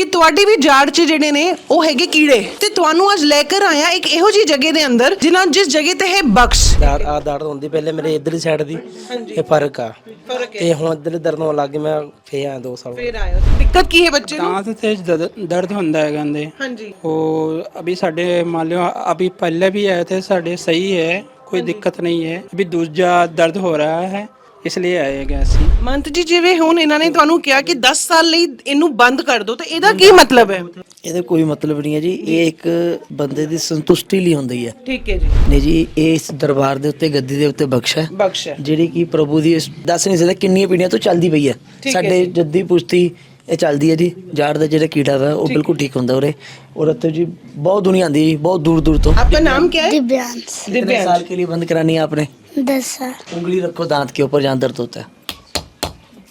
ਕਿ ਤੁਹਾਡੀ ਵੀ ਜਾੜ 'ਚ ਜਿਹੜੇ ਨੇ ਉਹ ਹੈਗੇ ਕੀੜੇ ਤੇ ਤੁਹਾਨੂੰ ਅੱਜ ਲੈ ਕੇ ਆਇਆ ਇੱਕ ਇਹੋ ਜੀ ਜਗ੍ਹਾ ਦੇ ਅੰਦਰ ਜਿਨ੍ਹਾਂ ਜਿਸ ਜਗ੍ਹਾ ਤੇ ਹੈ ਬਖਸ਼ ਦਾੜ ਆ ਦਰਦ ਹੁੰਦੀ ਪਹਿਲੇ ਮੇਰੇ ਇਧਰਲੀ ਸਾਈਡ ਦੀ ਇਹ ਫਰਕ ਆ ਫਰਕ ਤੇ ਹੁਣ ਇਧਰ ਦਰਦ ਹੋਣ ਲੱਗ ਗਈ ਮੈਂ ਫੇਰ ਆਇਆ 2 ਸਾਲ ਫੇਰ ਆਇਆ ਦਿੱਕਤ ਕੀ ਹੈ ਬੱਚੇ ਨੂੰ दांत तेज दर्द दर्द ਹੁੰਦਾ ਹੈ ਕਹਿੰਦੇ ਹਾਂਜੀ ਉਹ ਅਭੀ ਸਾਡੇ ਮੰਨ ਲਿਓ ਅਭੀ ਪਹਿਲੇ ਵੀ ਆਏ थे ਸਾਡੇ ਸਹੀ ਹੈ ਕੋਈ ਦਿੱਕਤ ਨਹੀਂ ਹੈ ਅਭੀ ਦੂਜਾ ਦਰਦ ਹੋ ਰਹਾ ਹੈ ਇਸ ਲਈ ਆਏ ਗਏ ਸੀ ਮੰਤ ਜੀ ਜਿਵੇਂ ਹੁਣ ਇਹਨਾਂ ਨੇ ਤੁਹਾਨੂੰ ਕਿਹਾ ਕਿ 10 ਸਾਲ ਲਈ ਇਹਨੂੰ ਬੰਦ ਕਰ ਦਿਓ ਤੇ ਇਹਦਾ ਕੀ ਮਤਲਬ ਹੈ ਇਹਦਾ ਕੋਈ ਮਤਲਬ ਨਹੀਂ ਹੈ ਜੀ ਇਹ ਇੱਕ ਬੰਦੇ ਦੀ ਸੰਤੁਸ਼ਟੀ ਲਈ ਹੁੰਦੀ ਹੈ ਠੀਕ ਹੈ ਜੀ ਨਹੀਂ ਜੀ ਇਹ ਇਸ ਦਰਬਾਰ ਦੇ ਉੱਤੇ ਗੱਦੀ ਦੇ ਉੱਤੇ ਬਖਸ਼ ਹੈ ਬਖਸ਼ ਹੈ ਜਿਹੜੀ ਕਿ ਪ੍ਰਭੂ ਦੀ ਇਸ- ਦੱਸ ਨਹੀਂ ਸਕਦਾ ਕਿੰਨੀਆਂ ਪੀੜ੍ਹੀਆਂ ਤੋਂ ਚੱਲਦੀ ਪਈ ਹੈ ਹੈ ਸਾਡੇ ਜੱਦੀ ਪੁਸ਼ਤੀ ਇਹ ਚੱਲਦੀ ਹੈ ਜੀ ਜਾੜ ਦਾ ਜਿਹੜਾ ਕੀੜਾ ਵਾ ਉਹ ਬਿਲਕੁਲ ਠੀਕ ਹੁੰਦਾ ਉਰੇ ਔਰ ਇੱਥੇ ਜੀ ਬਹੁਤ ਦੁਨੀਆ ਆਂਦੀ ਜੀ ਬਹੁਤ ਦੂਰ ਦੂਰ ਤੋਂ आपका नाम क्या है दिव्यांश कितने साल के लिए बंद करानी है आपने दस साल उंगली रखो दांत के ऊपर जहाँ दर्द होता है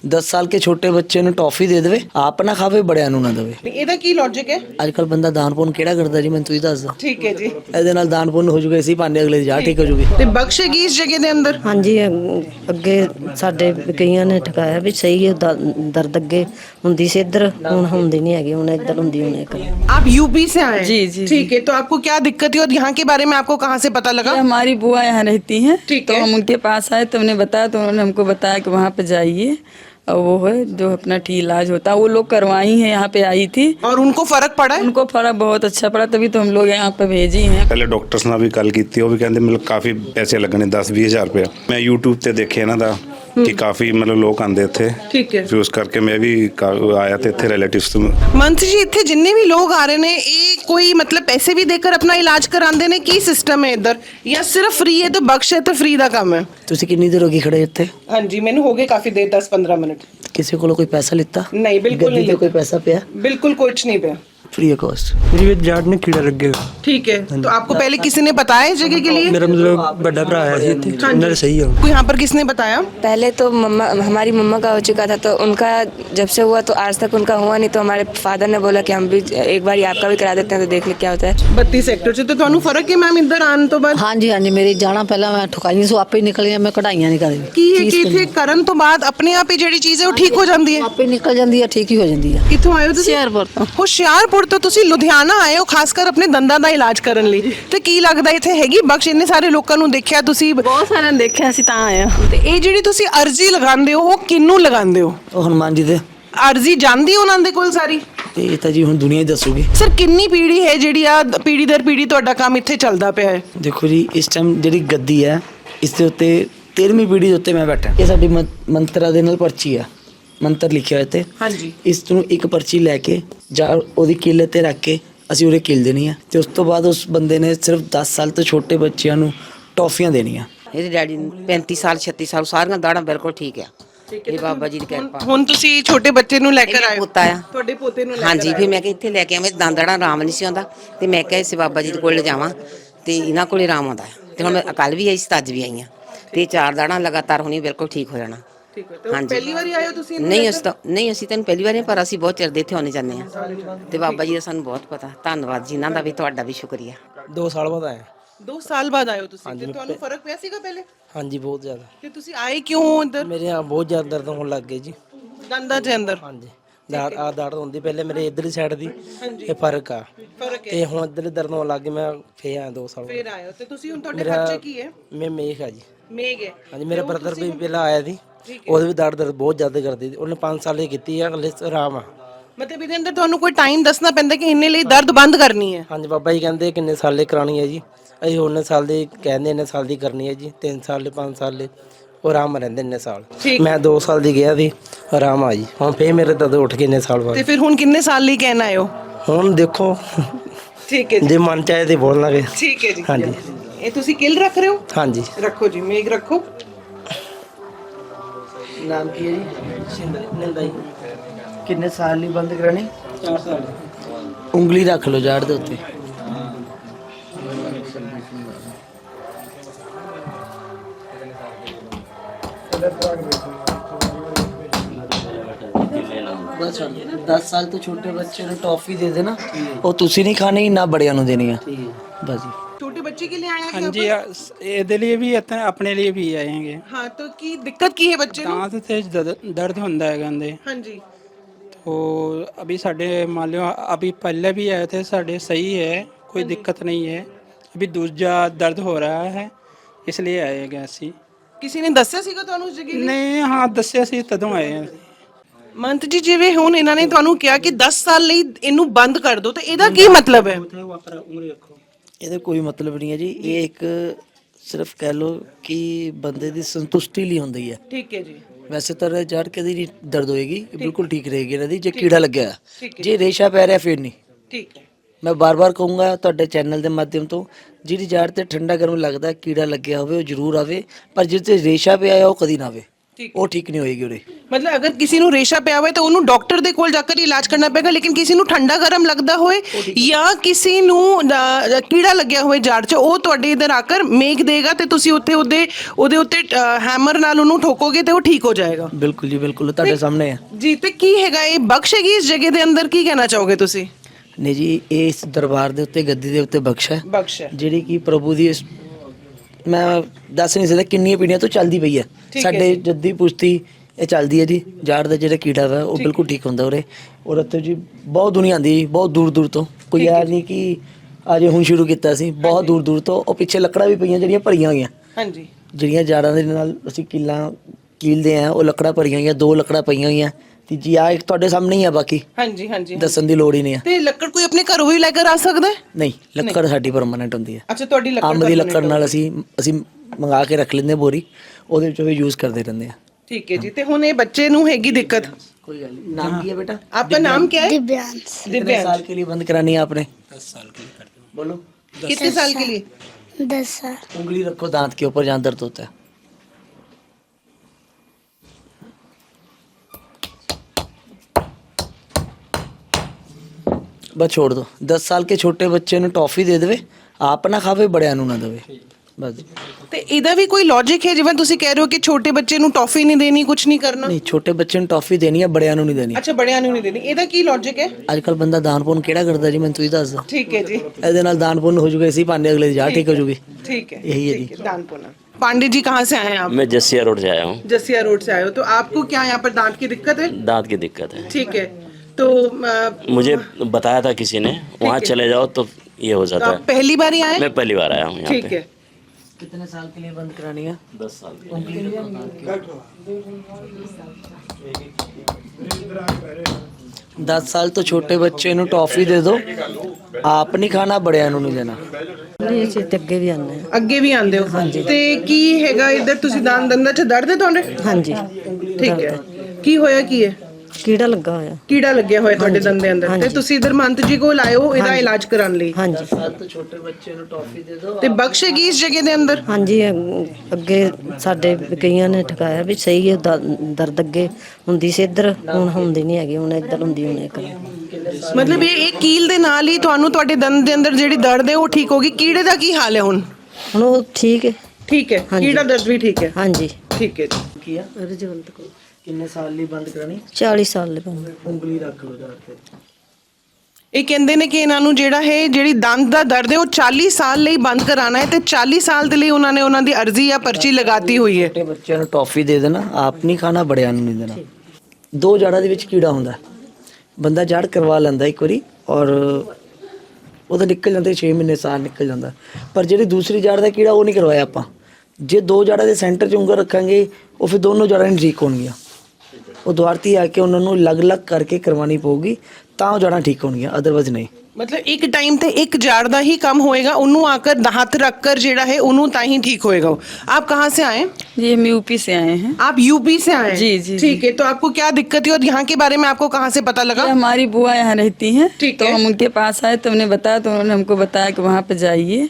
दस साल के छोटे ਬੱਚੇ ਨੂੰ ਟੌਫੀ ਦੇ ਦੇਵੇ ਆਪ ਨਾ ਖਾਵੇ ਬੜਿਆਂ ਨੂੰ ਨਾ ਦੇਵੇ ਇਹਦਾ ਕੀ ਲੌਜੀਕ ਹੈ ਅੱਜ ਕੱਲ ਬੰਦਾ ਦਾਨ ਪੁੰਨ ਕਿਹੜਾ ਕਰਦਾ ਜੀ ਮੈਨੂੰ ਤੁਸੀਂ ਦੱਸ ਦਿਓ ਠੀਕ ਹੈ ਜੀ ਇਹਦੇ ਨਾਲ ਦਾਨ ਪੁੰਨ ਹੋ ਜੂਗਾ ਇਸੀ ਭਾਨੇ ਅਗਲੇ ਦੀ ਜਾ ਠੀਕ ਹੋ ਜੂਗੀ ਤੇ ਬਖਸ਼ ਹੈਗੀ ਇਸ ਜਗ੍ਹਾ ਦੇ ਅੰਦਰ ਹਾਂਜੀ ਅ- ਅੱਗੇ ਸਾਡੇ ਕਈਆਂ ਨੇ ਠਕਾਇਆ ਵੀ ਸਹੀ ਹੈ ਦ- ਦਰਦ ਅੱਗੇ ਹੁੰਦੀ ਸੀ ਇੱਧਰ ਹੁਣ ਹੁੰਦੀ ਨਹੀਂ ਹੈਗੀ ਹੁਣ ਇੱਧਰ ਹੁੰਦੀ ਹੁਣ ਇੱਕ आप यूपी से आए हैं? जी, जी, ठीक है तो आपको क्या दिक्कत है और यहाँ के बारे में आपको कहाँ से पता लगा ये हमारी बुआ यहाँ रहती हैं ठीक तो है। हम उनके पास आए तो उन्होंने बताया तो उन्होंने हमको बताया कि वहाँ पे जाइए और वो है जो अपना ठीक इलाज होता है वो लोग करवाई हैं यहाँ पे आई थी और उनको फर्क पड़ा है उनको फर्क बहुत अच्छा पड़ा तभी तो हम लोग यहाँ पे भेजी हैं ਪਹਿਲੇ ਡਾਕਟਰਸ ਨਾਲ ਵੀ ਗੱਲ ਕੀਤੀ ਉਹ ਵੀ ਕਹਿੰਦੇ ਮਤਲਬ ਕਾਫੀ ਪੈਸੇ ਲੱਗਣੇ 10 20000 ਰੁਪਏ ਮੈਂ YouTube ਤੇ ਦੇਖਿਆ ਇਹਨਾਂ ਦਾ ਕਿ ਕਾਫੀ ਮਤਲਬ ਲੋਕ ਆਂਦੇ ਇੱਥੇ। ਠੀਕ ਹੈ। ਫਿਰ ਉਸ ਕਰਕੇ ਮੈਂ ਵੀ ਆਇਆ ਤੇ ਇੱਥੇ ਰਿਲੇਟਿਵਸ ਮੰਤਰੀ ਜੀ ਇੱਥੇ ਜਿੰਨੇ ਵੀ ਲੋਕ ਆ ਰਹੇ ਨੇ ਇਹ ਕੋਈ ਮਤਲਬ ਪੈਸੇ ਵੀ ਦੇ ਕੇ ਆਪਣਾ ਇਲਾਜ ਕਰਾਉਂਦੇ ਨੇ ਕੀ ਸਿਸਟਮ ਹੈ ਇੱਧਰ? ਜਾਂ ਸਿਰਫ ਫ੍ਰੀ ਹੈ ਤਾਂ ਬਖਸ਼ ਹੈ ਤਾਂ ਫ੍ਰੀ ਦਾ ਕੰਮ ਹੈ? ਤੁਸੀਂ ਕਿੰਨੀ ਦੇਰ ਹੋ ਗਈ ਖੜੇ ਇੱਥੇ? ਹਾਂਜੀ ਮੈਨੂੰ ਹੋ ਗਏ ਕਾਫੀ ਦੇਰ 10 15 ਮਿੰਟ। ਕਿਸੇ ਕੋਲੋਂ ਕੋਈ ਪੈਸਾ ਲਿੱਤਾ? ਨਹੀਂ, ਬਿਲਕੁਲ ਨਹੀਂ ਕੋਈ ਪੈਸਾ ਪਿਆ? ਬਿਲਕੁਲ ਕੁਝ ਨਹੀਂ ਪਿਆ। फ्री ऑफ कॉस्ट ਮੇਰੀ ਵੀ ਜਾੜ ਨੇ ਕੀੜਾ ਲੱਗੇਗਾ ठीक है तो आपको पहले किसी ने बताया इस जगह के लिए ਮੇਰਾ ਮਤਲਬ ਵੱਡਾ ਭਰਾ ਆਇਆ ਸੀ ਇੱਥੇ ਉਹਨਾਂ ਨੇ ਸਹੀ ਆ आपको यहाँ पर किसने बताया पहले तो मम्मा हमारी मम्मा का हो चुका था तो उनका जब से हुआ तो आज तक उनका हुआ नहीं तो हमारे फादर ने बोला कि हम भी एक बार आपका भी करा देते हैं तो देख ले क्या होता है 32 ਸੈਕਟਰ ਚ ਤੇ ਤੁਹਾਨੂੰ ਫਰਕ ਹੈ ਮੈਮ ਇੱਧਰ ਆਉਣ ਤੋਂ ਬਾਅਦ ਹਾਂਜੀ ਹਾਂਜੀ ਮੇਰੀ ਜਾਣਾ ਪਹਿਲਾਂ ਮੈਂ ਠੁਕਾਈਆਂ ਸੋ ਆਪੇ ਹੀ ਨਿਕਲੀਆਂ ਮੈਂ ਕਢਾਈਆਂ ਨਹੀਂ ਕਰਦੀ ਕੀ ਹੈ ਕਿ ਇੱਥੇ ਕਰਨ ਤੋਂ ਬਾਅਦ ਆਪਣੇ ਆਪ ਹੀ ਜਿਹੜੀ ਚੀਜ਼ ਹੈ ਉਹ ਠੀਕ ਹੋ ਜਾਂਦੀ ਹੈ ਆਪੇ ਨਿਕਲ ਜਾਂਦੀ ਹੈ ਠੀਕ ਹੀ ਹੋ ਜਾਂਦੀ ਹੈ ਕਿੱਥੋਂ ਆਏ ਹੋ ਤੁਸੀਂ ਹੁਸ਼ਿਆਰਪੁਰ ਤੋਂ। ਹੁਸ਼ਿਆਰਪੁਰ ਦੂਰ ਤੋਂ ਤੁਸੀਂ ਲੁਧਿਆਣਾ ਆਏ ਹੋ ਖਾਸ ਕਰ ਆਪਣੇ ਦੰਦਾਂ ਦਾ ਇਲਾਜ ਕਰਨ ਲਈ। ਤੇ ਕੀ ਲੱਗਦਾ ਇੱਥੇ ਹੈਗੀ ਬਖਸ਼? ਇੰਨੇ ਸਾਰੇ ਲੋਕਾਂ ਨੂੰ ਦੇਖਿਆ ਤੁਸੀਂ। ਬਹੁਤ ਸਾਰਿਆਂ ਨੇ ਦੇਖਿਆ ਸੀ ਤਾਂ ਆਇਆ ਤੇ ਇਹ ਜਿਹੜੀ ਤੁਸੀਂ ਅਰਜ਼ੀ ਲਗਾਉਂਦੇ ਹੋ ਉਹ ਕਿੰਨੂੰ ਲਗਾਉਂਦੇ ਹੋ? ਉਹ ਹਨੂਮਾਨ ਜੀ ਦੇ। ਅਰਜ਼ੀ ਜਾਂਦੀ ਉਹਨਾਂ ਦੇ ਕੋਲ ਸਾਰੀ? ਇਹ ਤਾਂ ਜੀ ਹੁਣ ਦੁਨੀਆ ਹੀ ਦੱਸੂਗੀ। ਸਰ ਕਿੰਨੀ ਪੀੜੀ ਹੈ ਜਿਹੜੀ ਆ ਪੀੜੀ ਦਰ ਪੀੜੀ ਤੁਹਾਡਾ ਕੰਮ ਇੱਥੇ ਚੱਲਦਾ ਪਿਆ ਹੈ? ਦੇਖੋ ਜੀ ਇਸ ਟਾਈਮ ਜਿਹੜੀ ਗੱਦੀ ਹੈ ਇਸ ਦੇ ਉੱਤੇ 13ਵੀਂ ਪੀੜੀ ਦੇ ਉੱਤੇ ਮੈਂ ਬੈਠਾ। ਇਹ ਸਾਡੀ ਮੰਤਰਾ ਦੇ ਨਾਲ ਪਰਚੀ ਆ। ਮੰਤਰ ਲਿਖਿਆ ਹੋਇਆ ਤੇ ਹਾਂਜੀ। ਇਸ ਨੂੰ ਇੱਕ ਪਰਚੀ ਲੈ ਕੇ ਜਾਂ ਉਹਦੀ ਕਿੱਲ ਤੇ ਰੱਖ ਕੇ ਅਸੀਂ ਉਹਦੇ ਕਿੱਲ ਦੇਣੀ ਆ। ਤੇ ਉਸ ਤੋਂ ਬਾਅਦ ਉਸ ਬੰਦੇ ਨੇ ਸਿਰਫ 10 ਸਾਲ ਤੋਂ ਛੋਟੇ ਬੱਚਿਆਂ ਨੂੰ ਟੌਫੀਆਂ ਦੇਣੀਆਂ। ਇਹਦੇ ਡੈਡੀ ਨੂੰ 35 ਸਾਲ 36 ਸਾਲ ਸਾਰੀਆਂ ਦਾੜਾਂ ਬਿਲਕੁਲ ਠੀਕ ਆ। ਇਹ ਬਾਬਾ ਜੀ ਦੀ ਕਿਰਪਾ। ਹੁਣ ਤੁਸੀਂ ਛੋਟੇ ਬੱਚੇ ਨੂੰ ਲੈ ਕੇ ਆਏ ਹੋ? ਪੋਤਾ ਆ। ਤੁਹਾਡੇ ਪੋਤੇ ਨੂੰ ਲੈ ਹਾਂਜੀ ਫਿਰ ਮੈਂ ਕਿ ਇੱਥੇ ਲੈ ਕੇ ਆਵਾਂ ਦੰਦੜਾ ਆਰਾਮ ਨਹੀਂ ਸੀ ਆਉਂਦਾ। ਤੇ ਮੈਂ ਕਿਹਾ ਇਸੇ ਬਾਬਾ ਜੀ ਦੇ ਕੋਲ ਲਿਜਾਵਾਂ ਤੇ ਇਹਨਾਂ ਕੋਲੇ ਆਰਾਮ ਆਉਂਦਾ। ਤੇ ਹੁਣ ਮੈਂ ਕੱਲ ਵੀ ਆਈ ਸੀ ਤੇ ਅੱਜ ਵੀ ਆਈ ਹਾਂ ਤੇ ਚਾਰ ਦਾੜਾਂ ਲਗਾਤਾਰ ਹੋਣੀ ਬਿਲਕੁਲ ਠੀਕ ਹੋ ਜਾਣਾ। ਠੀਕ ਹੈ। ਤੇ ਪਹਿਲੀ ਵਾਰੀ ਆਏ ਹੋ ਤੁਸੀਂ ਨਹੀਂ ਅਸੀਂ ਤਾਂ ਨਹੀਂ ਅਸੀਂ ਤੈਨੂੰ ਪਹਿਲੀ ਵਾਰ ਨਹੀਂ ਪਰ ਅਸੀਂ ਬਹੁਤ ਚਿਰ ਦੇ ਇੱਥੇ ਆਉਣੇ ਜਾਂਦੇ ਹਾਂ। ਤੇ ਬਾਬਾ ਜੀ ਦਾ ਸਾਨੂੰ ਬਹੁਤ ਪਤਾ। ਧੰਨਵਾਦ ਜੀ ਇਹਨਾਂ ਦਾ ਵੀ ਤੁਹਾਡਾ ਵੀ ਸ਼ੁਕਰੀਆ। 2 ਸਾਲ ਬਾਅਦ ਆਏ ਦੋ ਸਾਲ ਬਾਅਦ ਆਏ ਹੋ ਤੁਸੀਂ। ਤੇ ਤੁਹਾਨੂੰ ਫ਼ਰਕ ਪਿਆ ਸੀਗਾ ਪਹਿਲੇ? ਹਾਂਜੀ ਬਹੁਤ ਜ਼ਿਆਦਾ। ਤੇ ਤੁਸੀਂ ਆਏ ਕਿਉਂ ਹੋ ਇੱਧਰ ਮੇਰੇ ਆ ਬਹੁਤ ਜ਼ਿਆਦਾ ਦਰਦ ਹੋਣ ਲੱਗ ਗਏ ਜੀ। ਦੰਦਾਂ ਦੇ ਅੰਦਰ? ਹਾਂਜੀ। ਦਾੜ ਆ ਦਰਦ ਹੁੰਦੀ ਪਹਿਲੇ ਮੇਰੇ ਇਧਰਲੀ ਸਾਈਡ ਦੀ ਇਹ ਫ਼ਰਕ ਆ। ਫ਼ਰਕ ਹੈ। ਤੇ ਹੁਣ ਇਧਰਲੀ ਦਰਦ ਹੋਣ ਲੱਗ ਗਈ ਮੈਂ ਫੇਰ ਆਇਆ 2 ਸਾਲ ਬਾਅਦ। ਫਿਰ ਆਏ ਹੋ। ਤੇ ਤੁਸੀਂ ਹੁਣ ਤੁਹਾਡੇ ਮੇਰਾ ਬੱਚੇ ਕੀ ਹੈ? ਮੈਂ ਮੇਖ ਆ ਜੀ। ਮੇਗ ਹੈ। ਹਾਂਜੀ ਮੇਰਾ ਬ੍ਰਦਰ ਵੀ ਪਹਿਲਾਂ ਆਇਆ ਸੀ। ਉਹਦੇ ਵੀ ਦਰਦ ਦਰਦ ਬਹੁਤ ਜ਼ਿਆਦਾ ਕਰਦੀ ਸੀ। ਉਹਨੇ 5 ਸਾਲ ਹੀ ਕੀਤੀ ਆ ਅਗਲੇ ਆਰਾਮ ਆ। ਮਤਲਬ ਇਹਦੇ ਅੰਦਰ ਤੁਹਾਨੂੰ ਕੋਈ ਟਾਈਮ ਦੱਸਣਾ ਪੈਂਦਾ ਕਿ ਇੰਨੇ ਲਈ ਦਰਦ ਬੰਦ ਕਰਨੀ ਹੈ? ਹਾਂਜੀ ਬਾਬਾ ਜੀ ਕਹਿੰਦੇ ਕਿੰਨੇ ਸਾਲੇ ਕਰਾਣੀ ਹੈ ਜੀ। ਅਸੀਂ ਉਹਨੇ ਸਾਲ ਦੀ ਕਹਿੰਦੇ ਇੰਨੇ ਸਾਲ ਦੀ ਕਰਨੀ ਹੈ ਜੀ। 3 ਸਾਲ ਦੇ 5 ਸਾਲ ਦੇ ਉਹ ਆਰਾਮ ਰਹਿੰਦੇ ਇੰਨੇ ਸਾਲ। ਮੈਂ 2 ਸਾਲ ਦੀ ਗਿਆ ਸੀ। ਆਰਾਮ ਆ ਜੀ। ਹੁਣ ਫੇਰ ਮੇਰੇ ਦਰਦ ਉੱਠ ਕੇ ਇੰਨੇ ਸਾਲ ਤੇ ਬਾਅਦ ਫਿਰ ਹੁਣ ਕਿੰਨੇ ਸਾਲ ਲਈ ਕਹਿਣਾ ਹੋ? ਹੁਣ ਦੇਖੋ। ਠੀਕ ਹੈ ਜੀ। ਜੇ ਮਨ ਚਾਹੇ ਤੇ ਬੋਲ ਲਾਂਗੇ ਠੀਕ ਹੈ ਜੀ। ਹਾਂਜੀ। ਇਹ ਤੁਸੀਂ ਕਿਲ ਰੱਖ ਰਹੇ ਹੋ? ਹਾਂਜੀ। ਰੱਖੋ ਜੀ ਮੇਗ ਰੱਖੋ। ਨਾਮ ਕੀ ਹੈ ਜੀ? ਸਿੰਦਾ ਨੰਦਾ ਜੀ। ਕਿੰਨੇ ਸਾਲ ਲਈ ਬੰਦ ਕਰਾਣੀ 4 ਸਾਲ। ਉਂਗਲੀ ਰੱਖ ਲਓ ਜਾੜ ਦੇ ਉੱਤੇ। ਬਸ 10 ਸਾਲ ਤੋਂ ਛੋਟੇ ਬੱਚੇ ਨੂੰ ਟੌਫੀ ਦੇ ਦੇਣਾ। ਉਹ ਤੁਸੀਂ ਨਹੀਂ ਖਾਣੀ ਨਾ ਬੜਿਆਂ ਨੂੰ ਦੇਣੀ ਆ। ਬਸ ਜੀ। बच्चे के लिए आया है ਹਾਂਜੀ ਆ, ਸ- ਇਹਦੇ ਲਈ ਵੀ ਇੱਥੇ ਆਪਣੇ ਲਈ ਵੀ ਆਏਗੇ हाँ तो की दिक्कत की है बच्चे को दांत तेज दर्द दर्द ਹੁੰਦਾ ਹੈ ਕਹਿੰਦੇ हाँ जी तो अभी साढ़े मान लो अभी पहले भी आए थे साढ़े सही है कोई दिक्कत नहीं है अभी दूसरा दर्द हो रहा है इसलिए आए गए ਅਸੀਂ ਕਿਸੇ ਨੇ ਦੱਸਿਆ ਸੀਗਾ ਤੁਹਾਨੂੰ ਉਸ ਜਗ੍ਹਾ ਨਹੀਂ ਹਾਂ ਦੱਸਿਆ ਸੀ ਤਦੋਂ ਆਏ ਹਾਂ ਮੰਤ ਜੀ ਜਿਵੇਂ ਹੁਣ ਇਹਨਾਂ ਨੇ ਤੁਹਾਨੂੰ ਕਿਹਾ ਕਿ 10 ਸਾਲ ਲਈ ਇਹਨੂੰ ਬੰਦ ਕਰ ਦਿਓ ਤੇ ਇਹਦਾ ਕੀ ਮਤਲਬ ਹੈ ਇਹਦਾ ਕੋਈ ਮਤਲਬ ਨਹੀਂ ਹੈ ਜੀ। ਇਹ ਇੱਕ ਸਿਰਫ ਕਹਿ ਲਓ ਕਿ ਬੰਦੇ ਦੀ ਸੰਤੁਸ਼ਟੀ ਲਈ ਹੁੰਦੀ ਹੈ। ਠੀਕ ਹੈ ਜੀ। ਵੈਸੇ ਤਾਂ ਇਹ ਜੜ ਕਦੀ ਨਹੀਂ ਦਰਦ ਹੋਏਗੀ ਬਿਲਕੁਲ ਠੀਕ ਰਹੇਗੀ ਇਹਨਾਂ ਦੀ ਜੇ ਕੀੜਾ ਲੱਗਿਆ। ਜੇ ਰੇਸ਼ਾ ਪੈ ਰਿਹਾ ਫਿਰ ਨਹੀਂ ਠੀਕ ਹੈ। ਮੈਂ ਬਾਰ-ਬਾਰ ਕਹੂੰਗਾ ਤੁਹਾਡੇ ਚੈਨਲ ਦੇ ਮਾਧਿਅਮ ਤੋਂ ਜਿਹੜੀ ਜੜ ਤੇ ਠੰਡਾ ਗਰਮ ਲੱਗਦਾ ਕੀੜਾ ਲੱਗਿਆ ਹੋਵੇ ਉਹ ਜ਼ਰੂਰ ਆਵੇ ਪਰ ਜਿਸ ਤੇ ਰੇਸ਼ਾ ਪਿਆ ਹੈ ਉਹ ਕਦੀ ਨਾ ਆਵੇ। ਉਹ ਠੀਕ ਨਹੀਂ ਹੋਏਗੀ ਉਰੇ। ਮਤਲਬ ਅਗਰ ਕਿਸੇ ਨੂੰ ਰੇਸ਼ਾ ਪਿਆ ਹੋਵੇ ਤਾਂ ਉਹਨੂੰ ਡਾਕਟਰ ਦੇ ਕੋਲ ਜਾ ਕੇ ਇਲਾਜ ਕਰਨਾ ਪਏਗਾ ਲੇਕਿਨ ਕਿਸੇ ਨੂੰ ਠੰਡਾ ਗਰਮ ਲੱਗਦਾ ਹੋਏ ਜਾਂ ਕਿਸੇ ਨੂੰ ਅ, ਕੀੜਾ ਲੱਗਿਆ ਹੋਵੇ ਜੜ 'ਚ ਉਹ ਤੁਹਾਡੇ ਇਧਰ ਆ ਕੇ ਮੇਕ ਦੇਗਾ ਤੇ ਤੁਸੀਂ ਉੱਥੇ ਉਹਦੇ ਉਹਦੇ ਉੱਤੇ ਹੈਮਰ ਨਾਲ ਉਹਨੂੰ ਠੋਕੋਗੇ ਤੇ ਉਹ ਠੀਕ ਹੋ ਜਾਏਗਾ। ਬਿਲਕੁਲ ਜੀ ਬਿਲਕੁਲ ਤੁਹਾਡੇ ਸਾਹਮਣੇ ਹੈ। ਜੀ ਤੇ ਕੀ ਹੈਗਾ ਇਹ ਬਖਸ਼ ਹੈਗੀ ਇਸ ਜਗ੍ਹਾ ਦੇ ਅੰਦਰ? ਕੀ ਕਹਿਣਾ ਚਾਹੋਗੇ ਤੁਸੀਂ? ਨੇ ਜੀ ਇਹ ਇਸ ਦਰਬਾਰ ਦੇ ਉੱਤੇ ਗੱਦੀ ਦੇ ਉੱਤੇ ਬਖਸ਼ ਹੈ। ਬਖਸ਼ ਜਿਹੜੀ ਕਿ ਪ੍ਰਭੂ ਦੀ ਇਸ- ਮੈਂ ਦੱਸ ਨਹੀਂ ਸਕਦਾ ਕਿੰਨੀਆਂ ਪੀੜ੍ਹੀਆਂ ਤੋਂ ਚੱਲਦੀ ਪਈ ਹੈ। ਸਾਡੇ ਜੱਦੀ ਪੁਸ਼ਤੀ ਇਹ ਚੱਲਦੀ ਹੈ ਜੀ। ਜਾੜ ਦਾ ਜਿਹੜਾ ਕੀੜਾ ਵਾ ਉਹ ਬਿਲਕੁਲ ਠੀਕ ਹੁੰਦਾ ਉਰੇ। ਔਰ ਉੱਥੇ ਜੀ ਬਹੁਤ ਦੁਨੀਆ ਆਂਦੀ ਜੀ ਬਹੁਤ ਦੂਰ ਦੂਰ ਤੋਂ। ਕੋਈ ਯਾਰ ਨਹੀਂ ਕਿ ਅਜੇ ਹੁਣ ਸ਼ੁਰੂ ਕੀਤਾ ਸੀ ਬਹੁਤ ਦੂਰ ਦੂਰ ਤੋਂ। ਉਹ ਪਿੱਛੇ ਲੱਕੜਾਂ ਵੀ ਪਈਆਂ ਜਿਹੜੀਆਂ ਭਰੀਆਂ ਹੋਈਆਂ। ਹਾਂਜੀ। ਜਿਹੜੀਆਂ ਜਾੜਾਂ ਦੇ ਨਾਲ ਅਸੀਂ ਕਿੱਲਾਂ ਕੀਲਦੇ ਆ ਉਹ ਲੱਕੜਾਂ ਭਰੀਆਂ ਹੋਈਆਂ ਦੋ ਲੱਕੜਾਂ ਪਈਆਂ ਹੋਈਆਂ। ਤੀਜੀ ਆ ਇੱਕ ਤੁਹਾਡੇ ਸਾਹਮਣੇ ਹੀ ਆ ਬਾਕੀ ਹਾਂਜੀ ਹਾਂਜੀ ਦੱਸਣ ਦੀ ਲੋੜ ਹੀ ਨਹੀਂ ਆ ਤੇ ਲੱਕੜ ਕੋਈ ਆਪਣੇ ਘਰੋਂ ਹੀ ਲੈ ਕੇ ਆ ਸਕਦਾ ਹੈ ਨਹੀਂ ਲੱਕੜ ਸਾਡੀ ਪਰਮਾਨੈਂਟ ਹੁੰਦੀ ਹੈ ਅੱਛਾ ਤੁਹਾਡੀ ਲੱਕੜ ਅੰਬ ਦੀ ਲੱਕੜ ਨਾਲ ਅਸੀਂ ਅਸੀਂ ਮੰਗਾ ਕੇ ਰੱਖ ਲੈਂਦੇ ਹਾਂ ਬੋਰੀ ਉਹਦੇ ਵਿੱਚੋਂ ਵੀ ਯੂਜ਼ ਕਰਦੇ ਰਹਿੰਦੇ ਆ ਠੀਕ ਹੈ ਜੀ ਤੇ ਹੁਣ ਇਹ ਬੱਚੇ ਨੂੰ ਹੈਗੀ ਦਿੱਕਤ कोई गल नहीं नाम की है बेटा आपका नाम क्या है दिव्यांश कितने साल के लिए बंद करानी है आपने दस साल के लिए बोलो कितने साल के लिए दस साल उंगली रखो दांत के ऊपर जहाँ दर्द होता है बस छोड़ दो दस साल के छोटे बच्चे ਨੂੰ ਟੌਫੀ ਦੇ ਦੇਵੇ ਆਪ ਨਾ ਖਾਵੇ ਬੜਿਆਂ ਨੂੰ ਨਾ ਦੇਵੇ ਬਸ ਤੇ ਇਹਦਾ ਵੀ ਕੋਈ ਲੌਜੀਕ ਹੈ ਜਿਵੇਂ ਤੁਸੀਂ ਕਹਿ ਰਹੇ ਹੋ ਕਿ ਛੋਟੇ ਬੱਚੇ ਨੂੰ ਟੌਫੀ ਨਹੀਂ ਦੇਣੀ ਕੁਝ ਨਹੀਂ ਕਰਨਾ ਨਹੀਂ ਛੋਟੇ ਬੱਚੇ ਨੂੰ ਟੌਫੀ ਦੇਣੀ ਹੈ ਬੜਿਆਂ ਨੂੰ ਨਹੀਂ ਦੇਣੀ ਅੱਛਾ ਬੜਿਆਂ ਨੂੰ ਨਹੀਂ ਦੇਣੀ ਇਹਦਾ ਕੀ ਲੌਜੀਕ ਹੈ ਅੱਜ ਕੱਲ ਬੰਦਾ ਦਾਨ ਪੁੰਨ ਕਿਹੜਾ ਕਰਦਾ ਜੀ ਮੈਨੂੰ ਤੁਸੀਂ ਦੱਸ ਦਿਓ ਠੀਕ ਹੈ ਜੀ ਇਹਦੇ ਨਾਲ ਦਾਨ ਪੁੰਨ ਹੋ ਜੂਗਾ ਇਸੀ ਭਾਂਡੇ ਅਗਲੇ ਦੀ ਜਾ ਠੀਕ ਹੋ ਜੂਗੀ ठीक है यही है ठीक है, दानपुना पांडे जी कहाँ से आए हैं आप मैं जसिया रोड से आया हूँ जसिया रोड से आए हो तो आपको क्या यहाँ पर दांत की दिक्कत है दांत की दिक्कत है ठीक है तो अ, मुझे बताया था किसी ने वहाँ चले जाओ तो ये हो तो जाता आप पहली बार ही आए है मैं पहली बार आया हूँ यहाँ ठीक पे है कितने साल के लिए बंद करानी है दस साल दस साल तो छोटे बच्चे ਨੂੰ ਟੌਫੀ ਦੇ ਦਿਓ ਆਪ ਨਹੀਂ ਖਾਣਾ ਬੜਿਆਂ ਨੂੰ ਨਹੀਂ ਦੇਣਾ ਨਹੀਂ ਅਸੀਂ ਤੇ ਅੱਗੇ ਵੀ ਆਉਂਦੇ ਹਾਂ ਅੱਗੇ ਵੀ ਆਂਦੇ ਹੋ ਤੇ ਕੀ ਹੈਗਾ ਇੱਧਰ ਤੁਸੀਂ ਦਾਨ ਦੰਦਾਂ 'ਚ ਦਰਦ ਹੈ ਤੁਹਾਡੇ ਹਾਂਜੀ ਠੀਕ ਹੈ ਕੀ ਹੋਇਆ ਕੀ ਹੈ ਕੀੜਾ ਲੱਗਾ ਹੋਇਆ। ਕੀੜਾ ਲੱਗਿਆ ਹੋਇਆ ਤੁਹਾਡੇ ਦੰਦ ਦੇ ਅੰਦਰ। ਤੇ ਤੁਸੀਂ ਇਧਰ ਮੰਤ ਜੀ ਕੋਲ ਹੋ ਇਹਦਾ ਇਲਾਜ ਕਰਾਉਣ ਲਈ। ਹਾਂਜੀ। ਸਾਲ ਤੋਂ ਛੋਟੇ ਬੱਚੇ ਨੂੰ ਟੌਫੀ ਦੇ ਦਿਓ ਤੇ ਬਖਸ਼ ਹੈਗੀ ਇਸ ਜਗ੍ਹਾ ਦੇ ਅੰਦਰ? ਹਾਂਜੀ ਅੱਗੇ ਸਾਡੇ ਕਈਆਂ ਨੇ ਠਕਾਇਆ ਵੀ ਸਹੀ ਹੈ ਦ- ਦਰਦ ਅੱਗੇ ਹੁੰਦੀ ਸੀ ਇੱਧਰ ਹੁਣ ਹੁੰਦੀ ਨਹੀਂ ਹੈਗੀ ਹੁਣ ਇੱਧਰ ਹੁੰਦੀ ਹੁਣ ਇੱਕ ਮਤਲਬ ਇਹ ਇਹ ਕੀਲ ਦੇ ਨਾਲ ਹੀ ਤੁਹਾਨੂੰ ਤੁਹਾਡੇ ਦੰਦ ਦੇ ਅੰਦਰ ਜਿਹੜੀ ਦਰਦ ਹੈ ਉਹ ਠੀਕ ਹੋਗੀ ਕੀੜੇ ਦਾ ਕੀ ਹਾਲ ਹੈ ਹੁਣ? ਹੁਣ ਉਹ ਠੀਕ ਹੈ। ਠੀਕ ਹੈ। ਕੀੜਾ ਦਰਦ ਵੀ ਠੀਕ ਹੈ। ਹਾਂਜੀ। ਠੀਕ ਹੈ ਜੀ। ਕੀ ਆ? ਰਜਵੰਤ ਕੋ ਕਿੰਨੇ ਸਾਲ ਲਈ ਬੰਦ ਕਰਾਣੀ 40 ਸਾਲ ਦੇ ਬੰਦੇ। ਉਂਗਲੀ ਰੱਖ ਲਓ ਦਾੜ ਤੇ ਇਹ ਕਹਿੰਦੇ ਨੇ ਕਿ ਇਹਨਾਂ ਨੂੰ ਜਿਹੜਾ ਹੈ ਜਿਹੜੀ ਦੰਦ ਦਾ ਦਰਦ ਹੈ ਉਹ 40 ਸਾਲ ਲਈ ਬੰਦ ਕਰਾਣਾ ਹੈ ਤੇ 40 ਸਾਲ ਦੇ ਲਈ ਉਹਨਾਂ ਨੇ ਉਹਨਾਂ ਦੀ ਅਰਜ਼ੀ ਜਾਂ ਪਰਚੀ ਲਗਾਤੀ ਹੋਈ ਹੈ। ਛੋਟੇ ਬੱਚਿਆਂ ਨੂੰ ਟੌਫੀ ਦੇ ਦੇਣਾ ਆਪ ਨਹੀਂ ਖਾਣਾ ਬੜਿਆਂ ਨੂੰ ਨਹੀਂ ਦੇਣਾ। ਦੋ ਜੜਾਂ ਦੇ ਵਿੱਚ ਕੀੜਾ ਹੁੰਦਾ। ਹੈ। ਬੰਦਾ ਜੜ ਕਰਵਾ ਲੈਂਦਾ ਇੱਕ ਵਾਰੀ ਔਰ ਉਹਦਾ ਨਿਕਲ ਜਾਂਦੇ 6 ਮਹੀਨੇ ਸਾਲ ਨਿਕਲ ਜਾਂਦਾ। ਪਰ ਜਿਹੜੀ ਦੂਸਰੀ ਜੜ ਦਾ ਕੀੜਾ ਉਹ ਨਹੀਂ ਕਰਵਾਇਆ ਆਪਾਂ। ਜੇ ਦੋ ਜੜਾਂ ਦੇ ਸੈਂਟਰ 'ਚ ਉਂਗਲ ਰੱਖਾਂਗੇ ਉਹ ਫਿਰ ਦੋਨੋਂ ਜੜਾਂ ਨਹੀਂ ਠੀਕ ਹੋਣਗੀਆਂ। ਉਹ ਦੁਆਰਤੀ ਆ ਕੇ अलग ਨੂੰ ਅਲੱਗ-ਅਲੱਗ ਕਰਕੇ ਕਰਵਾਉਣੀ ਪਊਗੀ ਤਾਂ ਉਹ ਜੜ੍ਹਾਂ ਠੀਕ ਹੋਣਗੀਆਂ ਅਦਰਵਾਇਜ਼ ਨਹੀਂ। ਮਤਲਬ ਇੱਕ ਟਾਈਮ ਤੇ ਇੱਕ ਜਾੜ ਦਾ ਹੀ ਕੰਮ ਹੋਏਗਾ ਉਹਨੂੰ ਆਕਰ ਹੱਥ ਰੱਖ ਕਰ ਜਿਹੜਾ ਹੈ ਉਹਨੂੰ ਤਾਂ आप कहाँ से आए जी हम यूपी से आए हैं आप यूपी से आए जी, जी, ठीक है तो आपको क्या दिक्कत है और यहाँ के बारे में आपको कहाँ से पता लगा हमारी बुआ यहाँ रहती हैं ठीक तो है। हम उनके पास आए तो हमने बताया तो उन्होंने हमको बताया कि वहाँ पर जाइए।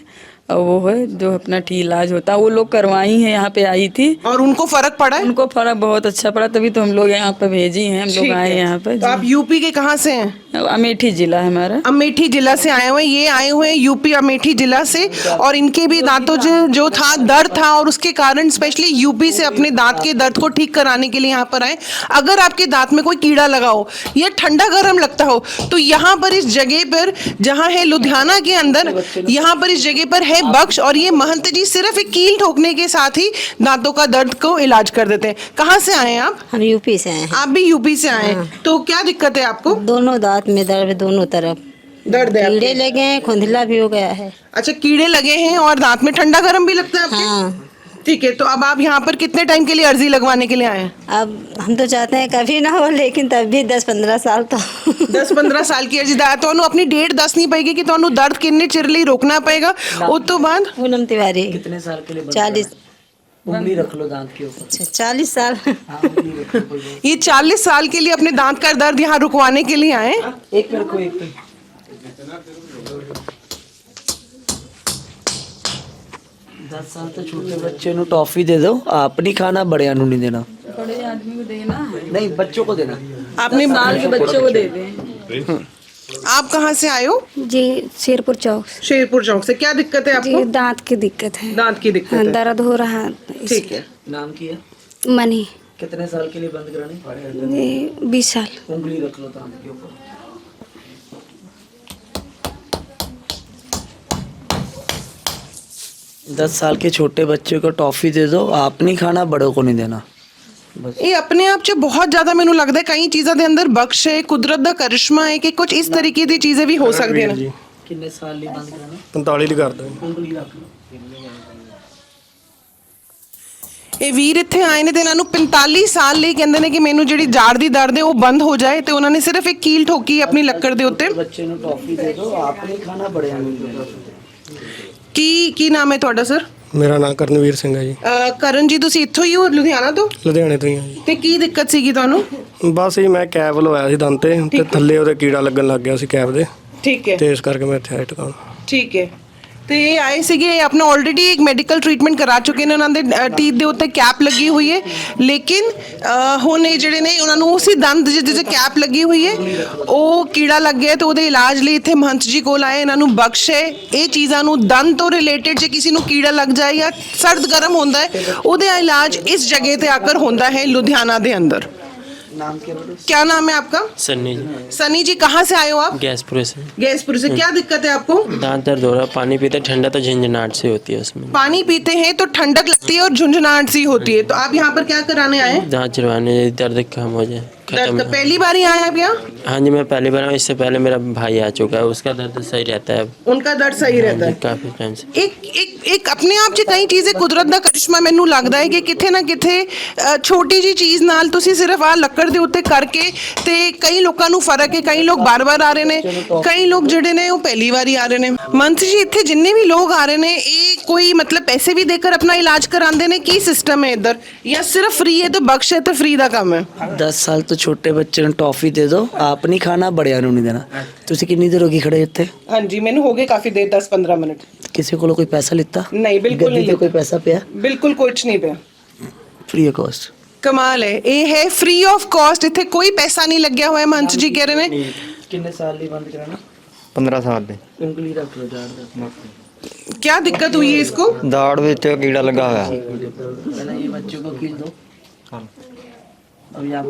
वो है जो अपना ठीक इलाज होता है वो लोग करवाई हैं यहाँ पे आई थी और उनको फर्क पड़ा है उनको फर्क बहुत अच्छा पड़ा तभी तो हम लोग यहाँ पे भेजी हैं हम लोग ठीक आए है। यहाँ पे तो आप यूपी के कहाँ से हैं अमेठी जिला है हमारा। अमेठी जिला से आए हुए ये आए हुए हैं यूपी अमेठी जिला से और इनके भी दांतों जो जो था दर्द था और उसके कारण स्पेशली यूपी से अपने दांत के दर्द को ठीक कराने के लिए यहाँ पर आए। अगर आपके दांत में कोई कीड़ा लगा हो या ठंडा गर्म लगता हो तो यहाँ पर इस जगह पर जहाँ है लुधियाना के अंदर यहाँ पर इस जगह पर है बख्श और ये महंत जी सिर्फ़ एक कील ठोकने के साथ ही दांतों का दर्द को इलाज कर देते हैं। कहाँ से आए हैं आप? हम यूपी से आए हैं। आप भी यूपी से आए हैं। तो क्या दिक्कत है आपको? दोनों दांत हाथ में दर्द दोनों तरफ़। दर्द है कीड़े लगे हैं खुंदला भी हो गया है। अच्छा कीड़े लगे हैं और दांत में ठंडा गर्म भी लगता है हाँ। ठीक है तो अब आप यहाँ पर कितने टाइम के लिए अर्जी लगवाने के लिए आए अब हम तो चाहते हैं कभी ना हो लेकिन तब भी दस पंद्रह साल तो। दस पंद्रह साल की अर्जी तो अपनी डेट दस नहीं पाएगी कि तो दर्द किन्ने चिरली रोकना पएगा उस तो बाद? पूनम तिवारी कितने साल के लिए चालीस। उंगली रख लो दांत के ऊपर अच्छा चालीस साल हाँ उंगली रख लो कोई बात ये 40 साल के लिए अपने दांत का दर्द यहाँ रुकवाने के लिए आए नहीं। एक मेरे को एक पे दस साल तो छोटे बच्चे ਨੂੰ ਟੌਫੀ ਦੇ ਦਿਓ ਆਪ ਨਹੀਂ ਖਾਣਾ ਬੜਿਆਂ ਨੂੰ ਨਹੀਂ ਦੇਣਾ बड़े आदमी को देना है नहीं बच्चों को देना आपने साल के बच्चों को दे दें आप कहाँ से आए हो? जी शेरपुर चौक शेरपुर चौक से। क्या दिक्कत है जी आपको दांत की दिक्कत है। दांत की दिक्कत हाँ, है। दर्द हो रहा है। ठीक है। नाम की है? मनी। कितने साल के लिए बंद करानी? जी बीस साल। उंगली रख लो दांत के ऊपर। दस साल के छोटे बच्चे को टॉफी दे दो। आप नहीं खाना बड़ों को नहीं देना। ਇਹ ਆਪਣੇ ਆਪ 'ਚ ਬਹੁਤ ਜ਼ਿਆਦਾ ਮੈਨੂੰ ਲੱਗਦਾ ਹੈ ਕਈ ਚੀਜ਼ਾਂ ਦੇ ਅੰਦਰ ਬਖਸ਼ ਹੈ ਕੁਦਰਤ ਦਾ ਕਰਿਸ਼ਮਾ ਹੈ ਕਿ ਕੁਝ ਇਸ ਤਰੀਕੇ ਦੀ ਚੀਜ਼ਾਂ ਵੀ ਹੋ ਸਕਦੀਆਂ ਨੇ। ਕਿੰਨੇ ਸਾਲ ਲਈ ਬੰਦ ਕਰਾਣਾ 45 ਲਈ ਕਰ ਦਾਂਗੇ ਇਹ ਵੀਰ ਇੱਥੇ ਆਏ ਨੇ ਤੇ ਇਹਨਾਂ ਨੂੰ 45 ਸਾਲ ਲਈ ਕਹਿੰਦੇ ਨੇ ਕਿ ਮੈਨੂੰ ਜਿਹੜੀ ਜਾੜ ਦੀ ਦਰਦ ਹੈ ਉਹ ਬੰਦ ਹੋ ਜਾਏ ਤੇ ਉਹਨਾਂ ਨੇ ਸਿਰਫ ਇੱਕ ਕੀਲ ਠੋਕੀ ਆਪਣੀ ਲੱਕੜ ਦੇ ਉੱਤੇ। ਬੱਚੇ ਨੂੰ ਟੌਫੀ ਦੇ ਦਿਓ ਆਪ ਨਹੀਂ ਖਾਣਾ ਬੜਿਆਂ ਨੂੰ ਦੇ ਕੀ ਕੀ ਨਾਮ ਹੈ ਤੁਹਾਡਾ ਸਰ ਮੇਰਾ ਨਾਮ ਕਰਨਵੀਰ ਸਿੰਘ ਹੈ ਜੀ। ਕਰਨ ਜੀ ਤੁਸੀਂ ਇੱਥੋਂ ਹੀ ਹੋ ਲੁਧਿਆਣਾ ਤੋਂ? ਲੁਧਿਆਣੇ ਤੋਂ ਹੀ ਹਾਂ ਜੀ। ਤੇ ਕੀ ਦਿੱਕਤ ਸੀਗੀ ਤੁਹਾਨੂੰ? ਬਸ ਜੀ ਮੈਂ ਕੈਬ ਲਵਾਇਆ ਸੀ ਦੰਦ ਤੇ ਤੇ ਥੱਲੇ ਉਹਦੇ ਕੀੜਾ ਲੱਗਣ ਲੱਗ ਗਿਆ ਸੀ ਕੈਬ ਦੇ। ਠੀਕ ਹੈ। ਤੇ ਇਸ ਕਰਕੇ ਮੈਂ ਇੱਥੇ ਆਇਆ ਟਿਕਾਣ। ਠੀਕ ਹੈ। ਤੇ ਇਹ ਆਏ ਸੀਗੇ ਇਹ ਆਪਣਾ ਆਲਰੇਡੀ ਇੱਕ ਮੈਡੀਕਲ ਟ੍ਰੀਟਮੈਂਟ ਕਰਾ ਚੁੱਕੇ ਨੇ ਉਹਨਾਂ ਦੇ ਟੀਥ ਦੇ ਉੱਤੇ ਕੈਪ ਲੱਗੀ ਹੋਈ ਹੈ। ਲੇਕਿਨ ਅ, ਹੁਣ ਇਹ ਜਿਹੜੇ ਨੇ ਉਹਨਾਂ ਨੂੰ ਉਸੇ ਦੰਦ ਜਿਹਦੇ ਤੇ ਕੈਪ ਲੱਗੀ ਹੋਈ ਹੈ। ਉਹ ਕੀੜਾ ਲੱਗ ਗਿਆ ਤੇ ਉਹਦੇ ਇਲਾਜ ਲਈ ਇੱਥੇ ਮਹੰਤ ਜੀ ਕੋਲ ਆਏ ਇਹਨਾਂ ਨੂੰ ਬਖਸ਼। ਹੈ ਇਹ ਚੀਜ਼ਾਂ ਨੂੰ ਦੰਦ ਤੋਂ ਰਿਲੇਟਡ ਜੇ ਕਿਸੇ ਨੂੰ ਕੀੜਾ ਲੱਗ ਜਾਏ ਜਾਂ ਸਰਦ ਗਰਮ ਹੁੰਦਾ ਹੈ ਉਹਦਾ ਇਲਾਜ ਇਸ ਜਗ੍ਹਾ ਤੇ ਆਕਰ ਹੁੰਦਾ ਹੈ ਲੁਧਿਆਣਾ ਦੇ ਅੰਦਰ। नाम क्या क्या नाम है आपका? सन्नी सनी जी कहाँ से आए हो आप? गैसपुर से। गैसपुर से। क्या दिक्कत है आपको? दांत दर्द हो रहा है पानी पीते ठंडा तो झंझनाहट से होती है उसमें। पानी पीते हैं तो ठंडक लगती है और झुंझुनाहट सी होती है। तो आप यहाँ पर क्या कराने आए? हैं दांत चढ़वाने दर्द कम हो जाए। दर्द खत्म पहली बार ही आया अभी आप? हाँ जी मैं पहली बार आया, इससे पहले मेरा भाई आ चुका है उसका दर्द सही रहता ਦਰਦ ਸਹੀ ਰਹਿੰਦਾ ਹੈ ਕਾਫੀ ਟਾਈਮ से। ਇੱਕ ਇੱਕ ਇੱਕ ਆਪਣੇ ਆਪ 'ਚ ਕਈ ਚੀਜ਼ੇ ਕੁਦਰਤ ਦਾ ਕਰਿਸ਼ਮਾ ਮੈਨੂੰ ਲੱਗਦਾ ਹੈ ਕਿ ਕਿਥੇ ਨਾ ਕਿਥੇ ਛੋਟੀ ਜੀ ਚੀਜ਼ ਨਾਲ ਤੁਸੀਂ ਸਿਰਫ ਆ ਲੱਕੜ ਦੇ ਉੱਤੇ ਕਰਕੇ ਤੇ ਕਈ ਲੋਕਾਂ ਨੂੰ ਫ਼ਰਕ ਹੈ ਕਈ ਲੋਕ ਬਾਰ-ਬਾਰ ਆ ਰਹੇ ਨੇ ਕਈ ਲੋਕ ਜਿਹੜੇ ਨੇ ਉਹ ਪਹਿਲੀ ਵਾਰੀ ਆ ਰਹੇ ਨੇ ਮੰਤ ਜੀ ਇੱਥੇ ਜਿੰਨੇ ਵੀ ਲੋਕ ਆ ਰਹੇ ਨੇ ਇਹ ਕੋਈ ਮਤਲਬ ਪੈਸੇ ਵੀ ਦੇ ਕੇ ਆਪਣਾ ਇਲਾਜ ਕਰਾਉਂਦੇ ਨੇ ਕੀ ਸਿਸਟਮ ਹੈ ਇੱਧਰ ਜਾਂ ਸਿਰਫ ਫ੍ਰੀ ਹੈ ਤੇ ਬਖਸ਼ ਤੇ ਫ੍ਰੀ ਦਾ ਕੰਮ ਹੈ 10 ਸਾਲ तो ਛੋਟੇ ਬੱਚੇ ਨੂੰ ਟੌਫੀ ਦੇ ਦਿਓ ਆਪ ਨਹੀਂ ਖਾਣਾ ਬੜਿਆਂ ਨੂੰ ਨਹੀਂ ਦੇਣਾ ਤੁਸੀਂ ਕਿੰਨੀ ਦੇਰ ਹੋ ਗਈ ਖੜੇ ਇੱਥੇ ਹਾਂਜੀ ਮੈਨੂੰ ਹੋ ਗਏ ਕਾਫੀ ਦੇਰ 10-15 ਮਿੰਟ ਕਿਸੇ ਕੋਲੋਂ ਕੋਈ ਪੈਸਾ ਲਿੱਤਾ ਨਹੀਂ ਬਿਲਕੁਲ ਗੱਡੀ ਤੇ ਨਹੀਂ ਕੋਈ ਪੈਸਾ ਪਿਆ ਬਿਲਕੁਲ ਕੁਝ ਨਹੀਂ ਪਿਆ ਫ੍ਰੀ ਆਫ ਕਾਸਟ ਕਮਾਲ ਹੈ ਇਹ ਹੈ ਫ੍ਰੀ ਆਫ ਕਾਸਟ ਇੱਥੇ ਕੋਈ ਪੈਸਾ ਨਹੀਂ ਲੱਗਿਆ ਹੋਇਆ ਮੰਚ ਜੀ ਕਹਿ ਰਹੇ ਨੇ ਕਿੰਨੇ ਸਾਲ ਲਈ ਬੰਦ ਕਰਾਣਾ 15 ਸਾਲ ਦੇ ਉਂਗਲੀ ਰੱਖ ਲਓ ਜਾਣ ਦਾ क्या दिक्कत हुई है इसको ਦਾੜ ਵਿੱਚ ਕੀੜਾ ਲੱਗਾ ਹੋਇਆ पहले ये बच्चों को खींच दो अभी आप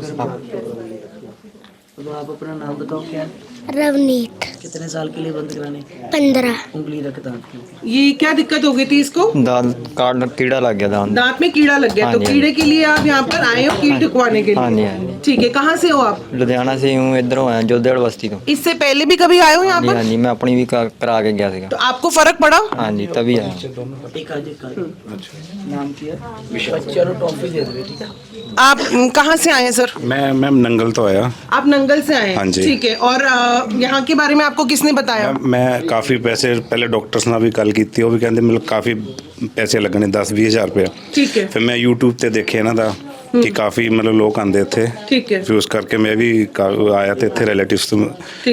अब आप अपना नाम बताओ क्या है रवनीत। कितने साल के लिए बंद कराने? पंद्रह। उंगली रख दांत की। ये क्या दिक्कत हो गई थी इसको? दांत काट कीड़ा लग गया दांत। दांत में कीड़ा लग गया। तो हाँ हाँ कीड़े के लिए आप यहाँ पर आए हो कीड़ हाँ ठुकवाने के लिए? ठीक है कहाँ से हो आप? लुधियाना से हूँ इधर आया जोधेड़ बस्ती तो। इससे पहले भी कभी आए हो यहाँ पर? जी मैं अपनी भी करा के गया तो आपको फ़र्क पड़ा? हाँ जी तभी आया। अच्छा। आप कहाँ से आए सर? मैं मैम नंगल तो आया। आप नंगल से आए ठीक है और आ, यहाँ के बारे में आपको किसने बताया ਮੈਂ- ਮੈਂ ਕਾਫੀ ਪੈਸੇ ਪਹਿਲੇ ਡਾਕਟਰਸ ਨਾਲ ਵੀ ਗੱਲ ਕੀਤੀ ਉਹ ਵੀ ਕਹਿੰਦੇ ਮੈਨੂੰ ਕਾਫੀ ਪੈਸੇ ਲੱਗਣੇ 10 20000 ਰੁਪਏ ठीक है ਫਿਰ ਮੈਂ YouTube ਤੇ ਦੇਖਿਆ ਇਹਨਾਂ ਦਾ ਕਿ ਕਾਫੀ ਮਤਲਬ ਲੋਕ ਆਂਦੇ ਇੱਥੇ ਠੀਕ ਹੈ ਫਿਰ ਉਸ ਕਰਕੇ ਮੈਂ ਵੀ ਕਾ- ਆਇਆ ਤੇ ਇੱਥੇ ਰਿਲੇਟਿਵਸ ਤੋਂ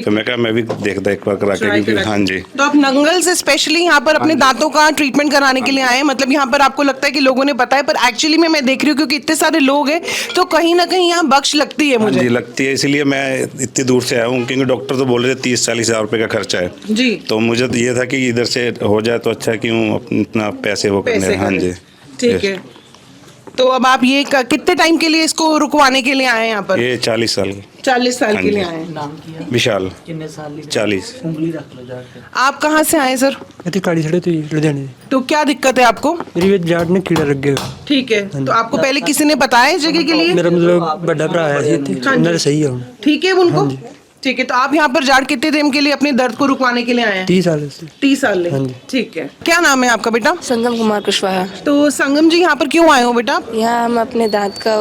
तो मैं कहा मैं भी देखता एक बार करा के Try क्योंकि करा। हाँ जी तो आप नंगल से स्पेशली यहाँ पर अपने दांतों का ट्रीटमेंट कराने के लिए आए हैं मतलब यहाँ पर आपको लगता है कि लोगों ने बताया पर एक्चुअली में मैं देख रही हूँ क्योंकि इतने सारे लोग हैं तो कहीं ना कहीं यहाँ बख्श लगती है हाँ जी मुझे लगती है इसीलिए मैं इतनी दूर से आया हूँ क्योंकि डॉक्टर तो बोल रहे थे तीस चालीस हज़ार रुपये का खर्चा है जी तो मुझे तो ये था कि इधर से हो जाए तो अच्छा क्यों अपना पैसे वो करने पैसे हाँ करें। जी ठीक है तो अब आप ये क- कितने टाइम के लिए इसको रुकवाने के लिए आए हैं यहाँ पर ये चालीस साल चालीस साल हाँ के जी। लिए आए हैं विशाल चालीस आप कहाँ से आए सर इतनी काली सड़क तो लुधियाने तो क्या दिक्कत है आपको मेरी भी जाड़ ने कीड़ा लग गया ठीक है तो आपको पहले किसी ने बताया इस जगह के लिए ਮੇਰਾ ਮਤਲਬ ਵੱਡਾ ਭਰਾ ਆਇਆ ਸੀ ਇੱਥੇ ਉਹਨਾਂ ਦਾ ਸਹੀ ਹੈ ਹੁਣ ठीक है उनको ठीक है तो आप यहाँ पर जाड़ कितने टाइम के लिए अपने दर्द को रुकवाने के लिए आए हैं? 30 साल से। तीस साल ले ठीक है। क्या नाम है आपका बेटा? संगम कुमार कुशवाहा। तो संगम जी यहाँ पर क्यों आए हो बेटा? यहाँ हम अपने दांत का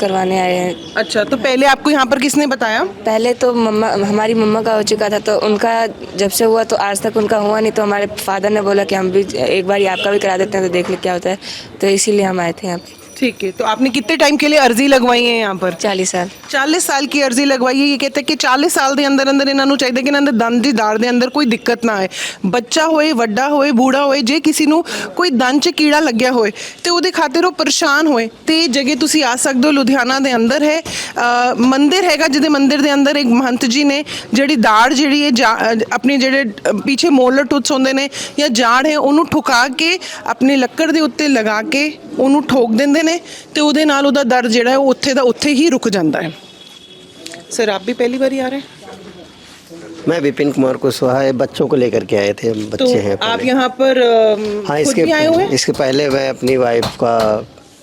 करवाने आए हैं। अच्छा तो पहले आपको यहाँ पर किसने बताया? पहले तो मम्मा हमारी मम्मा का हो चुका था तो उनका जब से हुआ तो आज तक उनका हुआ नहीं तो हमारे फादर ने बोला कि हम भी एक बार आपका भी करा देते हैं तो देख ले क्या होता है। तो इसीलिए हम आए थे यहाँ पे। ठीक है तो आपने कितने टाइम के लिए अर्जी लगवाई है यहाँ पर चालीस साल 40 ਸਾਲ की अर्जी लगवाई है ये कहते हैं कि 40 ਸਾਲ ਦੇ ਅੰਦਰ ਅੰਦਰ ਇਹਨਾਂ ਨੂੰ ਚਾਹੀਦਾ ਕਿ ਇਹਨਾਂ ਦੇ ਦੰਦ ਦੀ ਦਾੜ ਦੇ ਅੰਦਰ ਕੋਈ ਦਿੱਕਤ ਨਾ ਆਏ ਬੱਚਾ ਹੋਏ ਵੱਡਾ ਹੋਏ ਬੂੜਾ ਹੋਏ ਜੇ ਕਿਸੇ ਨੂੰ ਕੋਈ ਦੰਦ 'ਚ ਕੀੜਾ ਲੱਗਿਆ ਹੋਏ ਤੇ ਉਹਦੇ ਖਾਤਰ ਉਹ ਪਰੇਸ਼ਾਨ ਹੋਏ ਤੇ ਇਹ ਜਗ੍ਹਾ ਤੁਸੀਂ ਆ ਸਕਦੇ ਹੋ ਲੁਧਿਆਣਾ ਦੇ ਅੰਦਰ ਹੈ ਅ, ਮੰਦਿਰ ਹੈਗਾ ਜਿਹਦੇ ਮੰਦਿਰ ਦੇ ਅੰਦਰ ਇੱਕ ਮਹੰਤ ਜੀ ਨੇ ਜਿਹੜੀ ਦਾੜ ਜਿਹੜੀ ਹੈ ਜਾ- ਅ, ਆਪਣੇ ਜਿਹੜੇ ਅ, ਪਿੱਛੇ ਮੋਲਰ ਟੁੱਟਸ ਹੁੰਦੇ ਨੇ ਜਾਂ ਜਾੜ ਹੈ ਉਹਨੂੰ ਠੁਕਾ ਕੇ ਆਪਣੇ ਲੱਕੜ ਦੇ ਉੱਤੇ ਲਗਾ ਕੇ ਉਹਨੂੰ ਠੋਕ ਦਿੰਦੇ ਨੇ ਤੇ ਉਹਦੇ ਨਾਲ ਉਹਦਾ ਦਰਦ ਜਿਹੜਾ ਹੈ ਉਹ ਉੱਥੇ ਦਾ ਉੱਥੇ ਹੀ ਰੁਕ ਜਾਂਦਾ ਹੈ सर आप भी पहली बार ही आ रहे हैं मैं विपिन कुमार कुशवाहा है बच्चों को लेकर के आए थे तो बच्चे हैं आप पहले। यहाँ पर अम, हाँ खुद इसके भी आए हुए हैं? इसके पहले मैं अपनी वाइफ का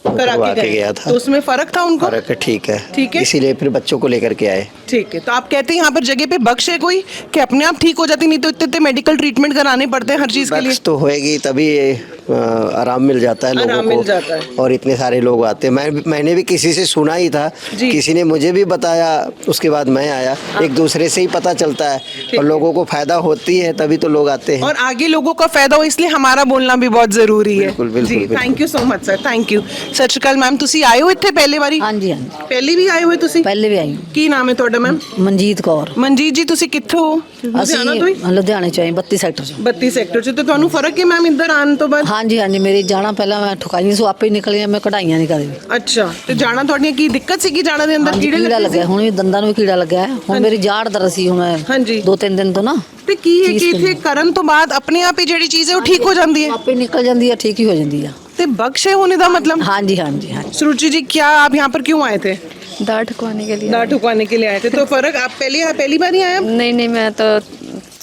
करा करवा के के गए गया था तो उसमें फर्क था उनको फर्क है ठीक है ठीक है। इसीलिए फिर बच्चों को लेकर के आए ठीक है तो आप कहते हैं यहाँ पर जगह पे बख्श है कोई कि अपने आप ठीक हो जाती नहीं तो इतने इतने मेडिकल ट्रीटमेंट कराने पड़ते हैं हर चीज के लिए बख्श तो होएगी तभी अ, आराम मिल जाता है लोगों आराम को मिल जाता है। और इतने सारे लोग आते हैं मैं मैंने भी किसी से सुना ही था जी। किसी ने मुझे भी बताया उसके बाद मैं आया एक दूसरे से ही पता चलता है और लोगों को फायदा होती है तभी तो लोग आते हैं और आगे लोगों का फायदा हो इसलिए हमारा बोलना भी बहुत ਜ਼ਰੂਰੀ ਹੈ ਬਿਲਕੁਲ, ਬਿਲਕੁਲ, ਜੀ ਬਿਲਕੁਲ। Thank you so much sir thank you ਸਤਿ ਸ਼੍ਰੀ ਅਕਾਲ ਮੈਮ ਤੁਸੀਂ ਆਏ ਹੋ ਇੱਥੇ ਪਹਿਲੇ ਵਾਰੀ ਹਾਂਜੀ ਹਾਂਜੀ ਪਹਿਲੀ ਵੀ ਆਏ ਹੋਏ ਤੁਸੀਂ ਪਹਿਲੇ ਵੀ ਆਈ ਕੀ ਨਾਮ ਹੈ ਤੁਹਾਡਾ ਮੈਮ ਮਨਜੀਤ ਕੌਰ ਮਨਜੀਤ ਜੀ ਤੁਸੀਂ ਕਿੱਥੋਂ ਹੋ ਅਸੀਂ ਲੁਧਿਆਣਾ ਤੋਂ ਹੀ ਲੁਧਿਆਣੇ ਚ ਆਏ 32 ਸੈਕਟਰ ਚ 32 ਸੈਕਟਰ ਚ ਤੇ ਤੁਹਾਨੂੰ ਫਰਕ ਹੈ ਮੈਮ ਇੱਧਰ ਆਉਣ ਤੋਂ ਬਾਅਦ ਹਾਂਜੀ ਹਾਂਜੀ ਮੇਰੀ ਜਾਣਾ ਪਹਿਲਾਂ ਮੈਂ ਠੁਕਾਈਆਂ ਸੋ ਆਪੇ ਹੀ ਨਿਕਲੀਆਂ ਮੈਂ ਕਢਾਈਆਂ ਨਹੀਂ ਕਦੇ ਅੱਛਾ ਤੇ ਜਾਣਾ ਤੁਹਾਡੀਆਂ ਕੀ ਦਿੱਕਤ ਸੀਗੀ ਜਾਣਾ ਦੇ ਅੰਦਰ ਹਾਂਜੀ ਕੀੜੇ ਕੀੜਾ ਲੱਗੇ ਲੱਗਿਆ ਹੁਣ ਵੀ ਦੰਦਾਂ ਨੂੰ ਵੀ ਕੀੜਾ ਲੱਗਿਆ ਹੈ। ਹੁਣ ਮੇਰੀ ਜਾੜ ਦਰਦ ਸੀ ਹੁਣ ਹਾਂਜੀ। ਦੋ ਤਿੰਨ ਦਿਨ ਤੋਂ ਨਾ ਤੇ ਕੀ ਹੈ ਕਿ ਚੀਜ਼ ਇੱਥੇ ਕਰਨ ਤੋਂ ਬਾਅਦ ਆਪਣੇ ਆਪ ਹੀ ਜਿਹੜੀ ਚੀਜ਼ ਹੈ ਉਹ ਠੀਕ ਹੋ ਜਾਂਦੀ ਹੈ ਆਪੇ ਨਿਕਲ ਜਾਂਦੀ ਹੈ ਠੀਕ ਹੀ ਹੋ ਜਾਂਦੀ ਆ ਤੇ ਬਖਸ਼ੇ ਹੋਣੇ ਦਾ मतलब ਹਾਂਜੀ ਹਾਂਜੀ ਹਾਂਜੀ सुरुचि जी क्या आप यहाँ पर क्यों आए थे दाढ़ ठुकवाने के लिए दाढ़ ठुकवाने के लिए आए थे तो फर्क आप पहले पहली बार ही आए आप नहीं नहीं मैं तो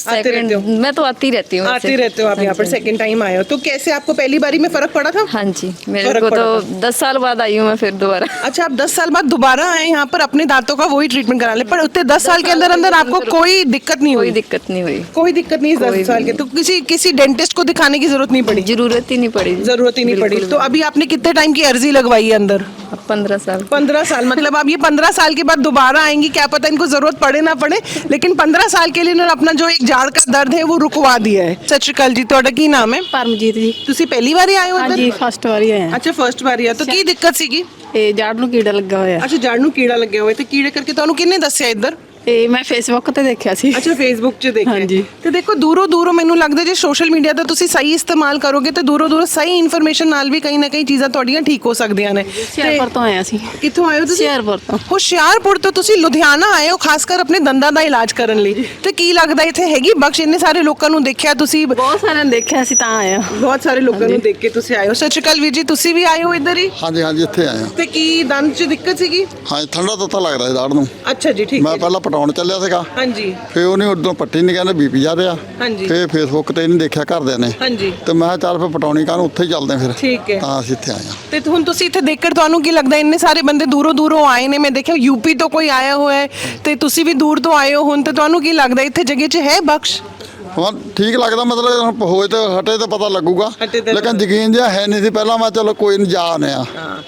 मैं तो आती रहती हूँ आते रहते हो आप यहाँ पर सेकंड टाइम आए हो। तो कैसे आपको पहली बारी में फ़र्क पड़ा था? हाँ जी मेरे को तो दस साल बाद आई हूँ मैं फिर दोबारा। अच्छा आप 10 साल बाद दोबारा आए यहाँ पर अपने दांतों का वही ट्रीटमेंट करा ले। पर उतने 10 साल के अंदर अंदर आपको कोई दिक्कत नहीं हुई? दिक्कत नहीं हुई। कोई दिक्कत नहीं दस साल के। तो किसी किसी डेंटिस्ट को दिखाने की ज़रूरत नहीं पड़ी? ज़रूरत ही नहीं पड़ी ज़रूरत ही नहीं पड़ी। तो अभी आपने कितने टाइम की अर्जी लगवाई है अंदर? पंद्रह साल। पंद्रह साल। मतलब आप ये पंद्रह साल के बाद दोबारा आएँगी क्या पता इनको ज़रूरत पड़े ना पड़े लेकिन पंद्रह साल के लिए इन्होंने अपना जो एक ਜਾਣ ਦਾ ਦਰਦ ਹੈ ਉਹ ਰੁਕਵਾ ਦਿਆ ਹੈ। ਸਤਿ ਸ਼੍ਰੀ ਅਕਾਲ ਜੀ ਤੁਹਾਡਾ ਕੀ ਨਾਮ ਹੈ? ਪਰਮਜੀਤ ਜੀ। ਤੁਸੀਂ ਪਹਿਲੀ ਵਾਰੀ ਆਏ ਹੋ ਇੱਧਰ? ਹਾਂਜੀ ਫਸਟ ਵਾਰੀ ਆਏ ਆ ਅੱਛਾ ਫਰਸਟ ਵਾਰੀ ਆ। ਤਾਂ ਕੀ ਦਿੱਕਤ ਸੀਗੀ? ਇਹ ਜੜ ਨੂੰ ਕੀੜਾ ਲੱਗਾ ਹੋਇਆ। ਅੱਛਾ ਜੜ ਨੂੰ ਕੀੜਾ ਲੱਗਿਆ ਹੋਇਆ। ਤੇ ਕੀੜੇ ਕਰਕੇ ਤੁਹਾਨੂੰ ਕਿੰਨੇ ਦੱਸਿਆ ਇੱਧਰ? ਇਹ ਮੈਂ ਫੇਸਬੁੱਕ ਤੇ ਦੇਖਿਆ ਸੀ। ਅੱਛਾ ਫੇਸਬੁੱਕ 'ਚ ਦੇਖਿਆ। ਹਾਂਜੀ। ਤੇ ਦੇਖੋ ਦੂਰੋਂ ਦੂਰੋਂ ਮੈਨੂੰ ਲੱਗਦਾ ਜੇ ਸੋਸ਼ਲ ਮੀਡੀਆ ਦਾ ਤੁਸੀਂ ਸਹੀ ਇਸਤੇਮਾਲ ਕਰੋਗੇ ਤੇ ਦੂਰੋਂ ਦੂਰੋਂ ਸਹੀ ਇਨਫੋਰਮੇਸ਼ਨ ਨਾਲ ਵੀ ਕਈ ਨਾ ਕਈ ਚੀਜ਼ਾਂ ਤੁਹਾਡੀਆਂ ਠੀਕ ਹੋ ਸਕਦੀਆਂ ਨੇ। ਹੁਸ਼ਿਆਰਪੁਰ ਤੋਂ ਆਏ ਅਸੀਂ ਕਿੱਥੋਂ ਆਏ ਹੋ ਤੁਸੀਂ? ਹੁਸ਼ਿਆਰਪੁਰ ਤੋਂ। ਹੁਸ਼ਿਆਰਪੁਰ ਤੋਂ ਤੁਸੀਂ ਲੁਧਿਆਣਾ ਆਏ ਹੋ ਖਾਸ ਕਰ ਆਪਣੇ ਦੰਦਾਂ ਦਾ ਇਲਾਜ ਕਰਨ ਲਈ। ਤੇ ਕੀ ਲੱਗਦਾ ਇੱਥੇ ਹੈਗੀ ਬਖਸ਼? ਇੰਨੇ ਸਾਰੇ ਲੋਕਾਂ ਨੂੰ ਦੇਖਿਆ ਤੁਸੀਂ? ਬਹੁਤ ਸਾਰਿਆਂ ਨੇ ਦੇਖਿਆ ਸੀ ਤਾਂ ਆਏ ਆ ਬਹੁਤ ਸਾਰੇ ਲੋਕਾਂ ਨੂੰ ਦੇਖ ਕੇ ਤੁਸੀਂ ਆਏ ਹੋ। ਸਤਿ ਸ਼੍ਰੀ ਅਕਾਲ ਵੀਰ ਜੀ ਤੁਸੀਂ ਵੀ ਆਏ ਹੋ ਇੱਧਰ ਹੀ? ਹਾਂਜੀ ਹਾਂਜੀ ਇੱਥੇ ਆਏ ਆ ਤੇ ਕੀ ਦੰਦ 'ਚ ਦਿੱਕਤ ਸੀਗੀ? ਹਾਂਜੀ ਠੰਡਾ ਤੱਤਾ ਲੱਗਦਾ ਸੀ ਦਾੜ ਨੂੰ। ਅੱਛਾ ਜੀ ਠੀਕ ਮੈਂ ਹੈ ਪਹਿਲਾਂ ਪਟਾਉਣ ਚੱਲਿਆ ਸੀਗਾ। ਹਾਂਜੀ। ਫੇ ਉਹਨੇ ਉਦੋਂ ਪੱਟੀ ਨਹੀਂ ਕਹਿੰਦੇ ਬੀਪੀ ਜਾ ਰਿਹਾ ਹਾਂਜੀ। ਫੇ ਫੇਸਬੁੱਕ ਤੇ ਇਹਨੇ ਦੇਖਿਆ ਘਰਦਿਆਂ ਨੇ। ਹਾਂਜੀ। ਤੇ ਮੈਂ ਕਿਹਾ ਚੱਲ ਫੇ ਪਟਾਉਣੀ ਕਾਹਨੂੰ ਉੱਥੇ ਹੀ ਚੱਲਦੇ ਫਿਰ। ਠੀਕ ਹੈ। ਤਾਂ ਅਸੀਂ ਇੱਥੇ ਆਏ ਆ ਤੇ ਹੁਣ ਤੁਸੀਂ ਇੱਥੇ ਦੇਖ ਕੇ ਤੁਹਾਨੂੰ ਕੀ ਲੱਗਦਾ ਇੰਨੇ ਸਾਰੇ ਬੰਦੇ ਦੂਰੋਂ ਦੂਰੋਂ ਆਏ ਨੇ? ਮੈਂ ਦੇਖਿਆ ਯੂਪੀ ਤੋਂ ਕੋਈ ਆਇਆ ਹੋਇਆ ਹੈ ਤੇ ਤੁਸੀਂ ਵੀ ਦੂਰ ਤੋਂ ਆਏ ਹੋ ਹੁਣ ਤੇ ਤੁਹਾਨੂੰ ਕੀ ਲੱਗਦਾ ਇੱਥੇ ਜਗ੍ਹਾ 'ਚ ਹੈ ਬਖਸ਼? ਹੁਣ ਠੀਕ ਲੱਗਦਾ ਮਤਲਬ ਹੁਣ ਹੋਏ ਤੇ ਹਟੇ ਤੇ ਪਤਾ ਲੱਗੂਗਾ। ਹਟੇ ਤੇ ਲੇਕਿਨ ਯਕੀਨ ਜਿਹਾ ਹੈ ਨਹੀਂ ਸੀ ਪਹਿਲਾਂ ਮੈਂ ਚਲੋ ਕੋਈ ਨਹੀਂ ਜਾ ਆਨੇ ਆ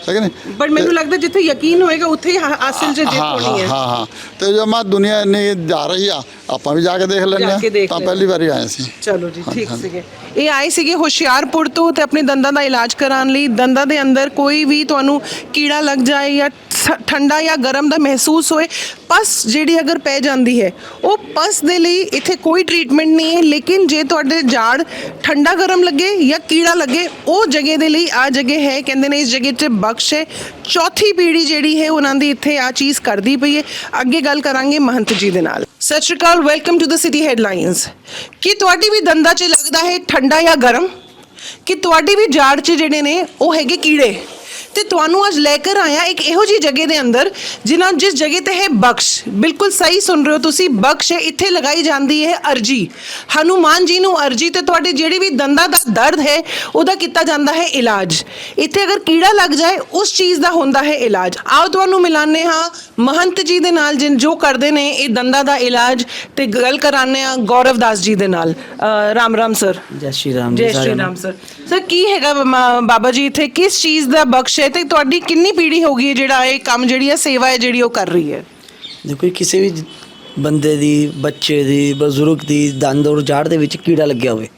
ਠੀਕ ਨਹੀਂ? ਬਟ ਮੈਨੂੰ ਲੱਗਦਾ ਜਿੱਥੇ ਯਕੀਨ ਹੋਏਗਾ ਉੱਥੇ ਹੀ ਹਾ- ਹਾਸਿਲ ਚ ਜਿੱਤ ਹਾਂ ਹੋਣੀ ਹਾਂ। ਹੈ ਹਾਂ। ਹਾਂ ਤੇ ਜੋ ਮੈਂ ਦੁਨੀਆ ਇੰਨੀ ਜਾ ਰਹੀ ਆ ਆਪਾਂ ਵੀ ਜਾ ਕੇ ਦੇਖ ਲੈਂਦੇ ਜਾ ਕੇ ਆ ਦੇਖ ਤਾਂ ਲੈਂਦੇ ਪਹਿਲੀ ਵਾਰੀ ਆਏ ਸੀ। ਚਲੋ ਜੀ ਠੀਕ ਸੀਗੇ। ਇਹ ਆਏ ਸੀਗੇ ਹੁਸ਼ਿਆਰਪੁਰ ਤੋਂ ਤੇ ਆਪਣੇ ਦੰਦਾਂ ਦਾ ਇਲਾਜ ਕਰਾਉਣ ਲਈ। ਦੰਦਾਂ ਦੇ ਅੰਦਰ ਕੋਈ ਵੀ ਤੁਹਾਨੂੰ ਕੀੜਾ ਲੱਗ ਜਾਏ ਜਾਂ ਠ- ਠੰਡਾ ਜਾਂ ਗਰਮ ਦਾ ਮਹਿਸੂਸ ਹੋਏ ਪਸ ਜਿਹੜੀ ਅਗਰ ਪੈ ਜਾਂਦੀ ਹੈ ਉਹ ਪਸ ਦੇ ਲਈ ਇੱਥੇ ਕੋਈ ਟ੍ਰੀਟਮੈਂਟ ਨਹੀਂ ਹੈ, ਲੇਕਿਨ ਜੇ ਤੁਹਾਡੇ ਜਾੜ ਠੰਡਾ ਗਰਮ ਲੱਗੇ ਜਾਂ ਕੀੜਾ ਲੱਗੇ, ਉਹ ਜਗ੍ਹਾ ਦੇ ਲਈ ਆ ਜਗ੍ਹਾ ਹੈ। ਕਹਿੰਦੇ ਨੇ ਇਸ ਜਗ੍ਹਾ 'ਚ ਬਖਸ਼ ਹੈ। ਚੌਥੀ ਪੀੜ੍ਹੀ ਜਿਹੜੀ ਹੈ, ਉਹਨਾਂ ਦੀ ਇੱਥੇ ਆ ਚੀਜ਼ ਕਰਦੀ ਪਈ ਹੈ। ਅੱਗੇ ਗੱਲ ਕਰਾਂਗੇ ਮਹੰਤ ਜੀ ਦੇ ਨਾਲ। Sat Shri Akal welcome to the city headlines ਕੀ ਤੁਹਾਡੀ ਵੀ ਦੰਦਾਂ 'ਚ ਲੱਗਦਾ ਹੈ ਠੰਡਾ ਜਾਂ ਗਰਮ? ਕਿ ਤੁਹਾਡੀ ਵੀ ਜਾੜ 'ਚ ਜਿਹੜੇ ਨੇ, ਉਹ ਹੈਗੇ ਕੀੜੇ? ਤੇ ਤੁਹਾਨੂੰ ਅੱਜ ਲੈ ਕੇ ਆਇਆ ਇੱਕ ਇਹੋ ਜੀ ਜਗ੍ਹਾ ਦੇ ਅੰਦਰ ਜਿਨ੍ਹਾਂ ਜਿਸ ਜਗ੍ਹਾ ਤੇ ਹੈ ਬਖਸ਼। ਬਿਲਕੁਲ ਸਹੀ ਸੁਣ ਰਹੇ ਹੋ ਤੁਸੀਂ ਬਖਸ਼ ਹੈ ਇੱਥੇ ਲਗਾਈ ਜਾਂਦੀ ਹੈ ਅਰਜੀ। ਹਨੂਮਾਨ ਜੀ ਨੂੰ ਅਰਜੀ ਤੇ ਤੁਹਾਡੇ ਜਿਹੜੇ ਵੀ ਦੰਦਾਂ ਦਾ ਦਰਦ ਹੈ ਉਹਦਾ ਕੀਤਾ ਜਾਂਦਾ ਹੈ ਇਲਾਜ। ਇੱਥੇ ਅਗਰ ਕੀੜਾ ਲੱਗ ਜਾਏ ਉਸ ਚੀਜ਼ ਦਾ ਹੁੰਦਾ ਹੈ ਇਲਾਜ। ਆਓ ਤੁਹਾਨੂੰ ਮਿਲਾਨੇ ਹਾਂ ਮਹੰਤ ਜੀ ਦੇ ਨਾਲ ਜਿਨ ਜੋ ਕਰਦੇ ਨੇ ਇਹ ਦੰਦਾਂ ਦਾ ਇਲਾਜ ਤੇ ਗੱਲ ਕਰਾਨੇ ਆ ਗੌਰਵ ਦਾਸ ਜੀ ਦੇ ਨਾਲ। ਅ, ਰਾਮ ਰਾਮ ਸਰ। ਜੈ ਸ਼੍ਰੀ ਰਾਮ ਜੈ ਜੀ ਸ਼੍ਰੀ ਸਾਰਿਆਂ ਨੂੰ। ਰਾਮ ਸਰ। ਸਰ ਕੀ ਹੈਗਾ ਮ- ਬਾਬਾ ਜੀ ਇੱਥੇ? ਕਿਸ ਚੀਜ਼ ਦਾ ਬਖਸ਼ ਹੈ ਤੇ ਤੁਹਾਡੀ ਕਿੰਨੀ ਪੀੜ੍ਹੀ ਹੋ ਗਈ ਹੈ ਜਿਹੜਾ ਇਹ ਕੰਮ ਜਿਹੜੀ ਹੈ ਸੇਵਾ ਹੈ ਜਿਹੜੀ ਉਹ ਕਰ ਰਹੀ ਹੈ? ਦੇਖੋ ਜੀ, ਕਿਸੇ ਵੀ ਬੰਦੇ ਦੀ ਬੱਚੇ ਦੀ ਬਜ਼ੁਰਗ ਦੀ ਦੰਦ ਔਰ ਜਾੜ ਦੇ ਵਿੱਚ ਕੀੜਾ ਲੱਗਿਆ ਹੋਵੇ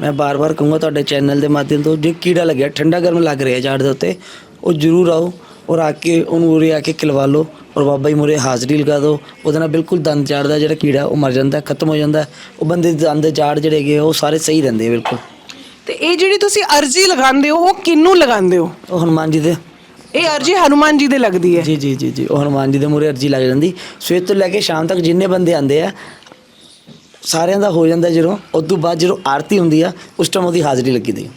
ਮੈਂ ਬਾਰ-ਬਾਰ ਕਹੂੰਗਾ ਤੁਹਾਡੇ ਚੈਨਲ ਦੇ ਮਾਧਿਅਮ ਤੋਂ ਜੇ ਕੀੜਾ ਲੱਗਿਆ ਠੰਡਾ ਗਰਮ ਲੱਗ ਰਿਹਾ ਜਾੜ ਦੇ ਉੱਤੇ ਉਹ ਜ਼ਰੂਰ ਆਓ ਔਰ ਆ ਕੇ ਉਹਨੂੰ ਉਰੇ ਆ ਕੇ ਖਿਲਵਾ ਲਓ ਔਰ ਬਾਬਾ ਜੀ ਮੂਹਰੇ ਹਾਜ਼ਰੀ ਲਗਾ ਦਿਓ ਉਹਦੇ ਨਾਲ ਬਿਲਕੁਲ ਦੰਦ ਜਾੜ ਦਾ ਜਿਹੜਾ ਕੀੜਾ ਉਹ ਮਰ ਜਾਂਦਾ ਖਤਮ ਹੋ ਜਾਂਦਾ ਉਹ ਬੰਦੇ ਦੇ ਦੰਦ ਜਾੜ ਜਿਹੜੇ ਹੈਗੇ ਆ, ਉਹ ਸਾਰੇ ਸਹੀ ਰਹਿੰਦੇ ਆ ਬਿਲਕੁਲ। ਤੇ ਇਹ ਜਿਹੜੀ ਤੁਸੀਂ ਅਰਜੀ ਲਗਾਉਂਦੇ ਹੋ ਉਹ ਕਿੰਨੂੰ ਲਗਾਉਂਦੇ ਹੋ? ਉਹ ਹਨੂਮਾਨ ਜੀ ਦੇ। ਇਹ ਅਰਜੀ ਹਨੂਮਾਨ ਜੀ ਦੇ ਲੱਗਦੀ ਹੈ। ਜੀ ਜੀ ਜੀ ਜੀ। ਉਹ ਹਨੂਮਾਨ ਜੀ ਦੇ ਮੂਹਰੇ ਅਰਜੀ ਲੱਗ ਜਾਂਦੀ। ਸਵੇਰ ਤੋਂ ਲੈ ਕੇ ਸ਼ਾਮ ਤੱਕ ਜਿੰਨੇ ਬੰਦੇ ਆਂਦੇ ਆ ਸਾਰਿਆਂ ਦਾ ਹੋ ਜਾਂਦਾ ਜਦੋਂ ਉਸ ਤੋਂ ਬਾਅਦ ਜਦੋਂ ਆਰਤੀ ਹੁੰਦੀ ਆ ਉਸ ਟਾਈਮ ਉਹਦੀ ਹਾਜ਼ਰੀ ਲੱਗੀ ਦੀ।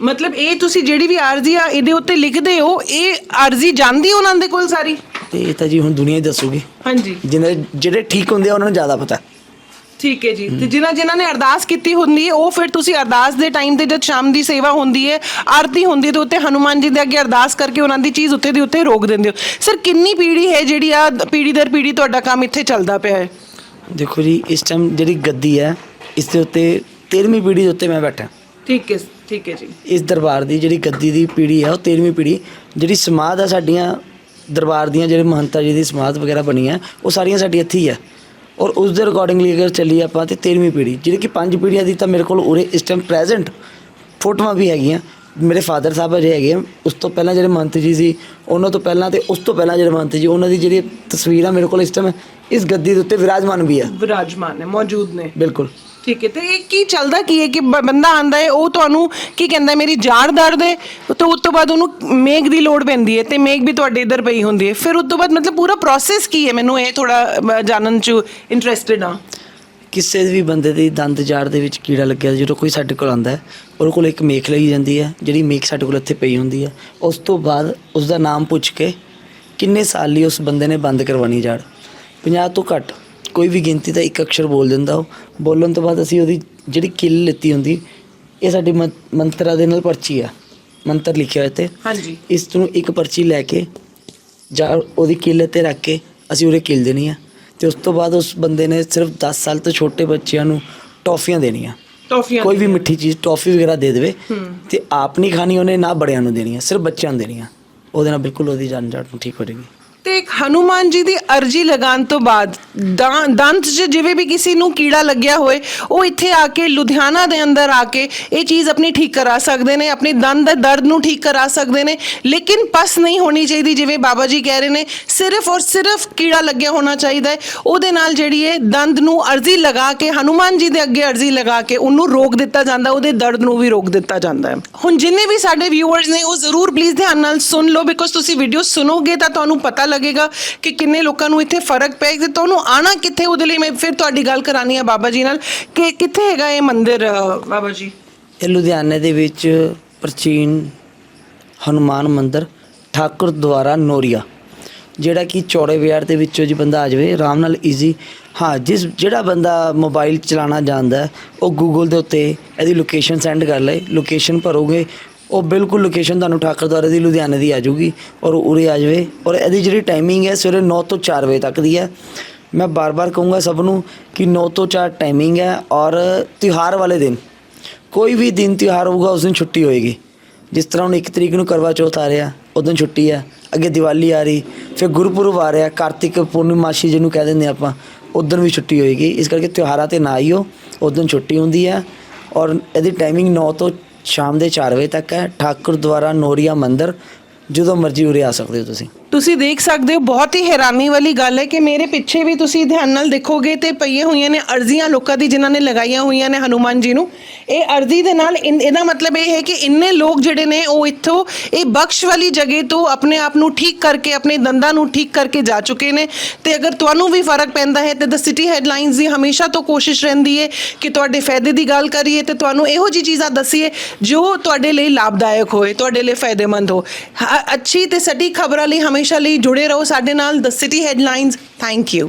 ਮਤਲਬ ਇਹ ਤੁਸੀਂ ਜਿਹੜੀ ਵੀ ਅਰਜੀ ਆ ਇਹਦੇ ਉੱਤੇ ਲਿਖਦੇ ਹੋ ਇਹ ਅਰਜੀ ਜਾਂਦੀ ਉਹਨਾਂ ਦੇ ਕੋਲ ਸਾਰੀ? ਤੇ ਇਹ ਤਾਂ ਜੀ ਹੁਣ ਦੁਨੀਆ ਹੀ ਦੱਸੂਗੀ। ਹਾਂਜੀ। ਜਿਹਨੇ ਜਿਹੜੇ ਠੀਕ ਹੁੰਦੇ ਆ ਉਹਨਾਂ ਨੂੰ ਜ਼ਿਆਦਾ ਪਤਾ। ਠੀਕ ਹੈ ਜੀ। ਤੇ ਜਿਨ੍ਹਾਂ ਜਿਨ੍ਹਾਂ ਨੇ ਅਰਦਾਸ ਕੀਤੀ ਹੁੰਦੀ ਹੈ ਉਹ ਫਿਰ ਤੁਸੀਂ ਅਰਦਾਸ ਦੇ ਟਾਈਮ ਤੇ ਜਦ ਸ਼ਾਮ ਦੀ ਸੇਵਾ ਹੁੰਦੀ ਹੈ ਆਰਤੀ ਹੁੰਦੀ ਹੈ ਤੇ ਉੱਤੇ ਹਨੂਮਾਨ ਜੀ ਦੇ ਅੱਗੇ ਅਰਦਾਸ ਕਰਕੇ ਉਹਨਾਂ ਦੀ ਚੀਜ਼ ਉੱਤੇ ਦੀ ਉੱਤੇ ਰੋਕ ਦਿੰਦੇ ਹੋ। ਸਰ ਕਿੰਨੀ ਪੀੜ੍ਹੀ ਹੈ ਜਿਹੜੀ ਆ ਪੀੜ੍ਹੀ ਦਰ ਪੀੜ੍ਹੀ ਤੁਹਾਡਾ ਕੰਮ ਇੱਥੇ ਚੱਲਦਾ ਪਿਆ ਹੈ? ਦੇਖੋ ਜੀ ਇਸ ਟਾਈਮ ਜਿਹੜੀ ਗੱਦੀ ਹੈ ਇਸ ਦੇ ਉੱਤੇ 13ਵੀਂ ਪੀੜ੍ਹੀ ਦੇ ਉੱਤੇ ਮੈਂ ਬੈਠਾ। ਠੀਕ ਹੈ ਠੀਕ ਹੈ ਜੀ। ਇਸ ਦਰਬਾਰ ਦੀ ਜਿਹੜੀ ਗੱਦੀ ਦੀ ਪੀੜ੍ਹੀ ਹੈ ਉਹ 13ਵੀਂ ਪੀੜ੍ਹੀ ਜਿਹੜੀ ਸਮਾਧ ਆ ਸਾਡੀਆਂ ਦਰਬਾਰ ਦੀਆਂ ਜਿਹੜੇ ਮਹੰਤਾ ਜੀ ਦੀ ਸਮਾਧ ਵਗੈਰਾ ਬਣੀ ਹੈ ਉਹ ਸਾਰੀਆਂ ਸਾਡੀ ਇੱਥੇ ਹੀ ਹੈ। ਔਰ ਉਸ ਦੇ ਅਕੋਰਡਿੰਗਲੀ ਅਗਰ ਚੱਲੀ ਆਪਾਂ ਤੇ 13ਵੀਂ ਪੀੜ੍ਹੀ ਜਿਹੜੀ ਕਿ ਪੰਜ ਪੀੜ੍ਹੀਆਂ ਦੀ ਤਾਂ ਮੇਰੇ ਕੋਲ ਉਰੇ ਇਸ ਟਾਈਮ ਪ੍ਰੈਜ਼ੈਂਟ ਫੋਟੋਆਂ ਵੀ ਹੈਗੀਆਂ। ਮੇਰੇ ਫਾਦਰ ਸਾਹਿਬ ਅਜੇ ਹੈਗੇ ਆ। ਉਸ ਤੋਂ ਪਹਿਲਾਂ ਜਿਹੜੇ ਮਹੰਤ ਜੀ ਸੀ ਉਹਨਾਂ ਤੋਂ ਪਹਿਲਾਂ ਤੇ ਉਸ ਤੋਂ ਪਹਿਲਾਂ ਜਿਹੜੇ ਮਹੰਤ ਜੀ ਉਹਨਾਂ ਦੀ ਜਿਹੜੀ ਤਸਵੀਰਾਂ ਮੇਰੇ ਕੋਲ ਇਸ ਟਾਈਮ ਇਸ ਗੱਦੀ ਦੇ ਉੱਤੇ ਵਿਰਾਜਮਾਨ ਵੀ ਹੈ ਵਿਰਾਜਮਾਨ ਹੈ ਮੌਜੂਦ ਨੇ। ਬਿਲਕੁਲ। ਠੀਕ ਹੈ ਤੇ ਇਹ ਕੀ ਚੱਲਦਾ ਕੀ ਹੈ ਕਿ ਬ- ਬੰਦਾ ਆਂਦਾ ਹੈ ਉਹ ਤੁਹਾਨੂੰ ਕੀ ਕਹਿੰਦਾ ਹੈ, ਮੇਰੀ ਜਾੜ ਦਰਦ ਹੈ ਤੇ ਉਸ ਤੋਂ ਬਾਅਦ ਉਹਨੂੰ ਮੇਗ ਦੀ ਲੋੜ ਪੈਂਦੀ ਹੈ ਤੇ ਮੇਗ ਵੀ ਤੁਹਾਡੇ ਇੱਧਰ ਪਈ ਹੁੰਦੀ ਹੈ। ਫਿਰ ਉਸ ਤੋਂ ਬਾਅਦ ਮਤਲਬ ਪੂਰਾ ਪ੍ਰੋਸੈਸ ਕੀ ਹੈ? ਮੈਨੂੰ ਇਹ ਥੋੜਾ ਜਾਣਨ ਚ ਇੰਟਰਸਟਿਡ ਹਾਂ। ਕਿਸੇ ਵੀ ਬੰਦੇ ਦੀ ਦੰਦ ਜਾੜ ਦੇ ਵਿੱਚ ਕੀੜਾ ਲੱਗਿਆ ਜਦੋਂ ਕੋਈ ਸਾਡੇ ਕੋਲ ਆਉਂਦਾ ਹੈ ਉਹਦੇ ਕੋਲ ਇੱਕ ਮੇਖ ਲਈ ਜਾਂਦੀ ਹੈ ਜਿਹੜੀ ਮੇਖ ਸਾਡੇ ਕੋਲ ਇੱਥੇ ਪਈ ਹੁੰਦੀ ਹੈ। ਉਸ ਤੋਂ ਬਾਅਦ ਉਸ ਦਾ ਨਾਮ ਪੁੱਛ ਕੇ ਕਿੰਨੇ ਸਾਲ ਲਈ ਉਸ ਬੰਦੇ ਨੇ ਬੰਦ ਕਰਵਾਉਣੀ ਜਾੜ? 50 ਤੋਂ ਘੱਟ। ਕੋਈ ਵੀ ਗਿਣਤੀ ਦਾ ਇੱਕ ਅਕਸ਼ਰ ਬੋਲ ਦਿੰਦਾ ਉਹ। ਬੋਲਣ ਤੋਂ ਬਾਅਦ ਅਸੀਂ ਉਹਦੀ ਜਿਹੜੀ ਕਿੱਲ ਲਿੱਤੀ ਹੁੰਦੀ ਇਹ ਸਾਡੀ ਮੰ- ਮੰਤਰਾਂ ਦੇ ਨਾਲ ਪਰਚੀ ਆ। ਮੰਤਰ ਲਿਖਿਆ ਹੋਇਆ ਤੇ ਹਾਂਜੀ। ਇਸ ਨੂੰ ਇੱਕ ਪਰਚੀ ਲੈ ਕੇ ਜਾਂ ਉਹਦੀ ਕਿੱਲ ਤੇ ਰੱਖ ਕੇ ਅਸੀਂ ਉਹਦੇ ਕਿੱਲ ਦੇਣੀ ਆ। ਤੇ ਉਸ ਤੋਂ ਬਾਅਦ ਉਸ ਬੰਦੇ ਨੇ ਸਿਰਫ 10 ਸਾਲ ਤੋਂ ਛੋਟੇ ਬੱਚਿਆਂ ਨੂੰ ਟੌਫੀਆਂ ਦੇਣੀਆਂ। ਟੌਫੀਆਂ ਕੋਈ ਵੀ ਮਿੱਠੀ ਚੀਜ਼ ਟੌਫੀ ਵਗੈਰਾ ਦੇ ਦੇਵੇ। ਤੇ ਆਪ ਨਹੀਂ ਖਾਣੀ ਉਹਨੇ ਨਾ ਬੜਿਆਂ ਨੂੰ ਦੇਣੀ ਸਿਰਫ ਬੱਚਿਆਂ ਨੂੰ ਦੇਣੀ ਆ ਉਹਦੇ ਨਾਲ ਬਿਲਕੁਲ ਉਹਦੀ ਜਾਨ ਨੂੰ ਠੀਕ ਹੋ ਜਾਏਗੀ। ਤੇ ਇੱਕ ਹਨੂਮਾਨ ਜੀ ਦੀ ਅਰਜੀ ਲਗਾਉਣ ਤੋਂ ਬਾਅਦ ਦਾਂ- ਦੰਤ 'ਚ ਜਿਵੇਂ ਵੀ ਕਿਸੇ ਨੂੰ ਕੀੜਾ ਲੱਗਿਆ ਹੋਏ, ਉਹ ਇੱਥੇ ਆ ਕੇ ਲੁਧਿਆਣਾ ਦੇ ਅੰਦਰ ਆ ਕੇ ਇਹ ਚੀਜ਼ ਆਪਣੀ ਠੀਕ ਕਰਾ ਸਕਦੇ ਨੇ, ਆਪਣੀ ਦੰਦ ਦੇ ਦਰਦ ਨੂੰ ਠੀਕ ਕਰਾ ਸਕਦੇ ਨੇ, ਲੇਕਿਨ ਪਸ ਨਹੀਂ ਹੋਣੀ ਚਾਹੀਦੀ, ਜਿਵੇਂ ਬਾਬਾ ਜੀ ਕਹਿ ਰਹੇ ਨੇ, ਸਿਰਫ ਔਰ ਸਿਰਫ ਕੀੜਾ ਲੱਗਿਆ ਹੋਣਾ ਚਾਹੀਦਾ ਹੈ, ਉਹਦੇ ਨਾਲ ਜਿਹੜੀ ਹੈ ਦੰਦ ਨੂੰ ਅਰਜੀ ਲਗਾ ਕੇ, ਹਨੂਮਾਨ ਜੀ ਦੇ ਅੱਗੇ ਅਰਜੀ ਲਗਾ ਕੇ ਉਹਨੂੰ ਰੋਕ ਦਿੱਤਾ ਜਾਂਦਾ, ਉਹਦੇ ਦਰਦ ਨੂੰ ਵੀ ਰੋਕ ਦਿੱਤਾ ਜਾਂਦਾ ਹੈ। ਹੁਣ ਜਿੰਨੇ ਵੀ ਸਾਡੇ ਵਿਊਅਰਸ ਨੇ, ਉਹ ਜ਼ਰੂਰ ਪਲੀਜ਼ ਧਿਆਨ ਨਾਲ ਸੁਣ ਲਓ ਬਿਕੋਜ਼ ਤੁਸੀਂ ਵੀਡੀਓ ਸੁਣੋਗੇ ਤਾਂ ਤੁਹਾਨੂੰ ਪਤਾ ਲੱਗੇਗਾ ਕਿ ਕਿੰਨੇ ਲੋਕਾਂ ਨੂੰ ਇੱਥੇ ਫ਼ਰਕ ਪਿਆ ਤੇ ਤੁਹਾਨੂੰ ਆਣਾ ਕਿੱਥੇ? ਉਹਦੇ ਲਈ ਮੈਂ ਫਿਰ ਤੁਹਾਡੀ ਗੱਲ ਕਰਾਨੀ ਹੈ ਬਾਬਾ ਜੀ ਨਾਲ। ਕਿ ਕਿੱਥੇ ਹੈਗਾ ਇਹ ਮੰਦਿਰ ਬਾਬਾ ਜੀ? ਇਹ ਲੁਧਿਆਣੇ ਦੇ ਵਿੱਚ ਪ੍ਰਾਚੀਨ ਹਨੂਮਾਨ ਮੰਦਿਰ ਠਾਕੁਰ ਦੁਆਰਾ ਨੋਰੀਆ, ਜਿਹੜਾ ਕਿ ਚੌੜੇ ਬਾਜ਼ਾਰ ਦੇ ਵਿੱਚੋਂ ਜੀ ਬੰਦਾ ਆ ਜਾਵੇ, ਆਰਾਮ ਨਾਲ ਈਜ਼ੀ ਹਾਂ, ਜਿਸ, ਜਿਹੜਾ ਬੰਦਾ ਮੋਬਾਈਲ ਚਲਾਉਣਾ ਜਾਣਦਾ ਉਹ ਗੂਗਲ ਦੇ ਉੱਤੇ ਇਹਦੀ ਲੋਕੇਸ਼ਨ ਸੈਂਡ ਕਰ ਲਏ। ਲੋਕੇਸ਼ਨ ਭਰੋਗੇ ਉਹ ਬਿਲਕੁਲ ਲੋਕੇਸ਼ਨ ਤੁਹਾਨੂੰ ਠਾਕੁਰ ਦੀ ਲੁਧਿਆਣੇ ਦੀ ਆ ਜਾਊਗੀ ਔਰ ਉਰੇ ਆ ਜਾਵੇ ਔਰ ਇਹਦੀ ਜਿਹੜੀ ਟਾਈਮਿੰਗ ਹੈ ਸਵੇਰੇ 9 ਤੋਂ 4 ਵਜੇ ਤੱਕ ਦੀ ਹੈ। ਮੈਂ ਬਾਰ-ਬਾਰ ਕਹੂੰਗਾ ਸਭ ਨੂੰ ਕਿ 9 ਤੋਂ 4 ਟਾਈਮਿੰਗ ਹੈ ਔਰ ਤਿਉਹਾਰ ਵਾਲੇ ਦਿਨ, ਕੋਈ ਵੀ ਦਿਨ ਤਿਉਹਾਰ ਹੋਊਗਾ, ਉਸ ਦਿਨ ਛੁੱਟੀ ਹੋਏਗੀ। ਜਿਸ ਤਰ੍ਹਾਂ ਹੁਣ 1 ਤਰੀਕ ਨੂੰ ਕਰਵਾ ਚੌਥ ਆ ਰਿਹਾ, ਉਸ ਦਿਨ ਛੁੱਟੀ ਹੈ। ਅੱਗੇ ਦੀਵਾਲੀ ਆ ਰਹੀ, ਫਿਰ ਗੁਰਪੁਰਬ ਆ ਰਿਹਾ, ਕਾਰਤਿਕ ਪੂਰਨਮਾਸ਼ੀ ਜਿਹਨੂੰ ਕਹਿ ਦਿੰਦੇ ਆਪਾਂ, ਉਸ ਦਿਨ ਵੀ ਛੁੱਟੀ ਹੋਏਗੀ। ਇਸ ਕਰਕੇ ਤਿਉਹਾਰਾਂ ਤੇ ਨਾ ਆਈਓ ਉਸ ਦਿਨ ਛੁੱਟੀ ਹੁੰਦੀ ਹੈ ਔਰ ਇਹਦੀ ਟਾਈਮਿੰਗ 9 ਤੋਂ ਸ਼ਾਮ ਦੇ 4 ਵਜੇ ਤੱਕ ਹੈ। ਠਾਕੁਰ ਦੁਆਰਾ ਨੋਰੀਆ ਮੰਦਿਰ, ਜਦੋਂ ਮਰਜ਼ੀ ਉਰੇ ਆ ਸਕਦੇ ਹੋ ਤੁਸੀਂ। ਤੁਸੀਂ ਦੇਖ ਸਕਦੇ ਹੋ, ਬਹੁਤ ਹੀ ਹੈਰਾਨੀ ਵਾਲੀ ਗੱਲ ਹੈ ਕਿ ਮੇਰੇ ਪਿੱਛੇ ਵੀ ਤੁਸੀਂ ਧਿਆਨ ਨਾਲ ਦੇਖੋਗੇ ਤੇ ਪਈਆਂ ਹੋਈਆਂ ਨੇ ਅਰਜ਼ੀਆਂ ਲੋਕਾਂ ਦੀ ਜਿਨ੍ਹਾਂ ਨੇ ਲਗਾਈਆਂ ਹੋਈਆਂ ਨੇ ਹਨੂਮਾਨ ਜੀ ਨੂੰ। ਇਹ ਅਰਜ਼ੀ ਦੇ ਨਾਲ ਇਨ- ਇਹਦਾ ਮਤਲਬ ਇਹ ਹੈ ਕਿ ਇੰਨੇ ਲੋਕ ਜਿਹੜੇ ਨੇ ਉਹ ਇੱਥੋਂ, ਇਹ ਬਖਸ਼ ਵਾਲੀ ਜਗ੍ਹਾ ਤੋਂ ਆਪਣੇ ਆਪ ਨੂੰ ਠੀਕ ਕਰਕੇ, ਆਪਣੇ ਦੰਦਾਂ ਨੂੰ ਠੀਕ ਕਰਕੇ ਜਾ ਚੁੱਕੇ ਨੇ। ਤੇ ਅਗਰ ਤੁਹਾਨੂੰ ਵੀ ਫ਼ਰਕ ਪੈਂਦਾ ਹੈ ਤੇ ਦ ਸਿਟੀ ਹੈਡਲਾਈਨਸ ਦੀ ਹਮੇਸ਼ਾ ਤੋਂ ਕੋਸ਼ਿਸ਼ ਰਹਿੰਦੀ ਹੈ ਕਿ ਤੁਹਾਡੇ ਫਾਇਦੇ ਦੀ ਗੱਲ ਕਰੀਏ ਤੇ ਤੁਹਾਨੂੰ ਇਹੋ ਜੀ ਚੀਜ਼ਾਂ ਦੱਸੀਏ ਜੋ ਤੁਹਾਡੇ ਲਈ ਲਾਭਦਾਇਕ ਹੋਏ, ਤੁਹਾਡੇ ਲਈ ਫਾਇਦੇਮੰਦ ਹੋ। ਹ- ਅੱਛੀ ਤੇ ਸਟੀਕ ਖਬਰਾਂ ਲਈ ਹਮੇਸ਼ਾ ਲਈ ਜੁੜੇ ਰਹੋ ਸਾਡੇ ਨਾਲ the city headlines thank you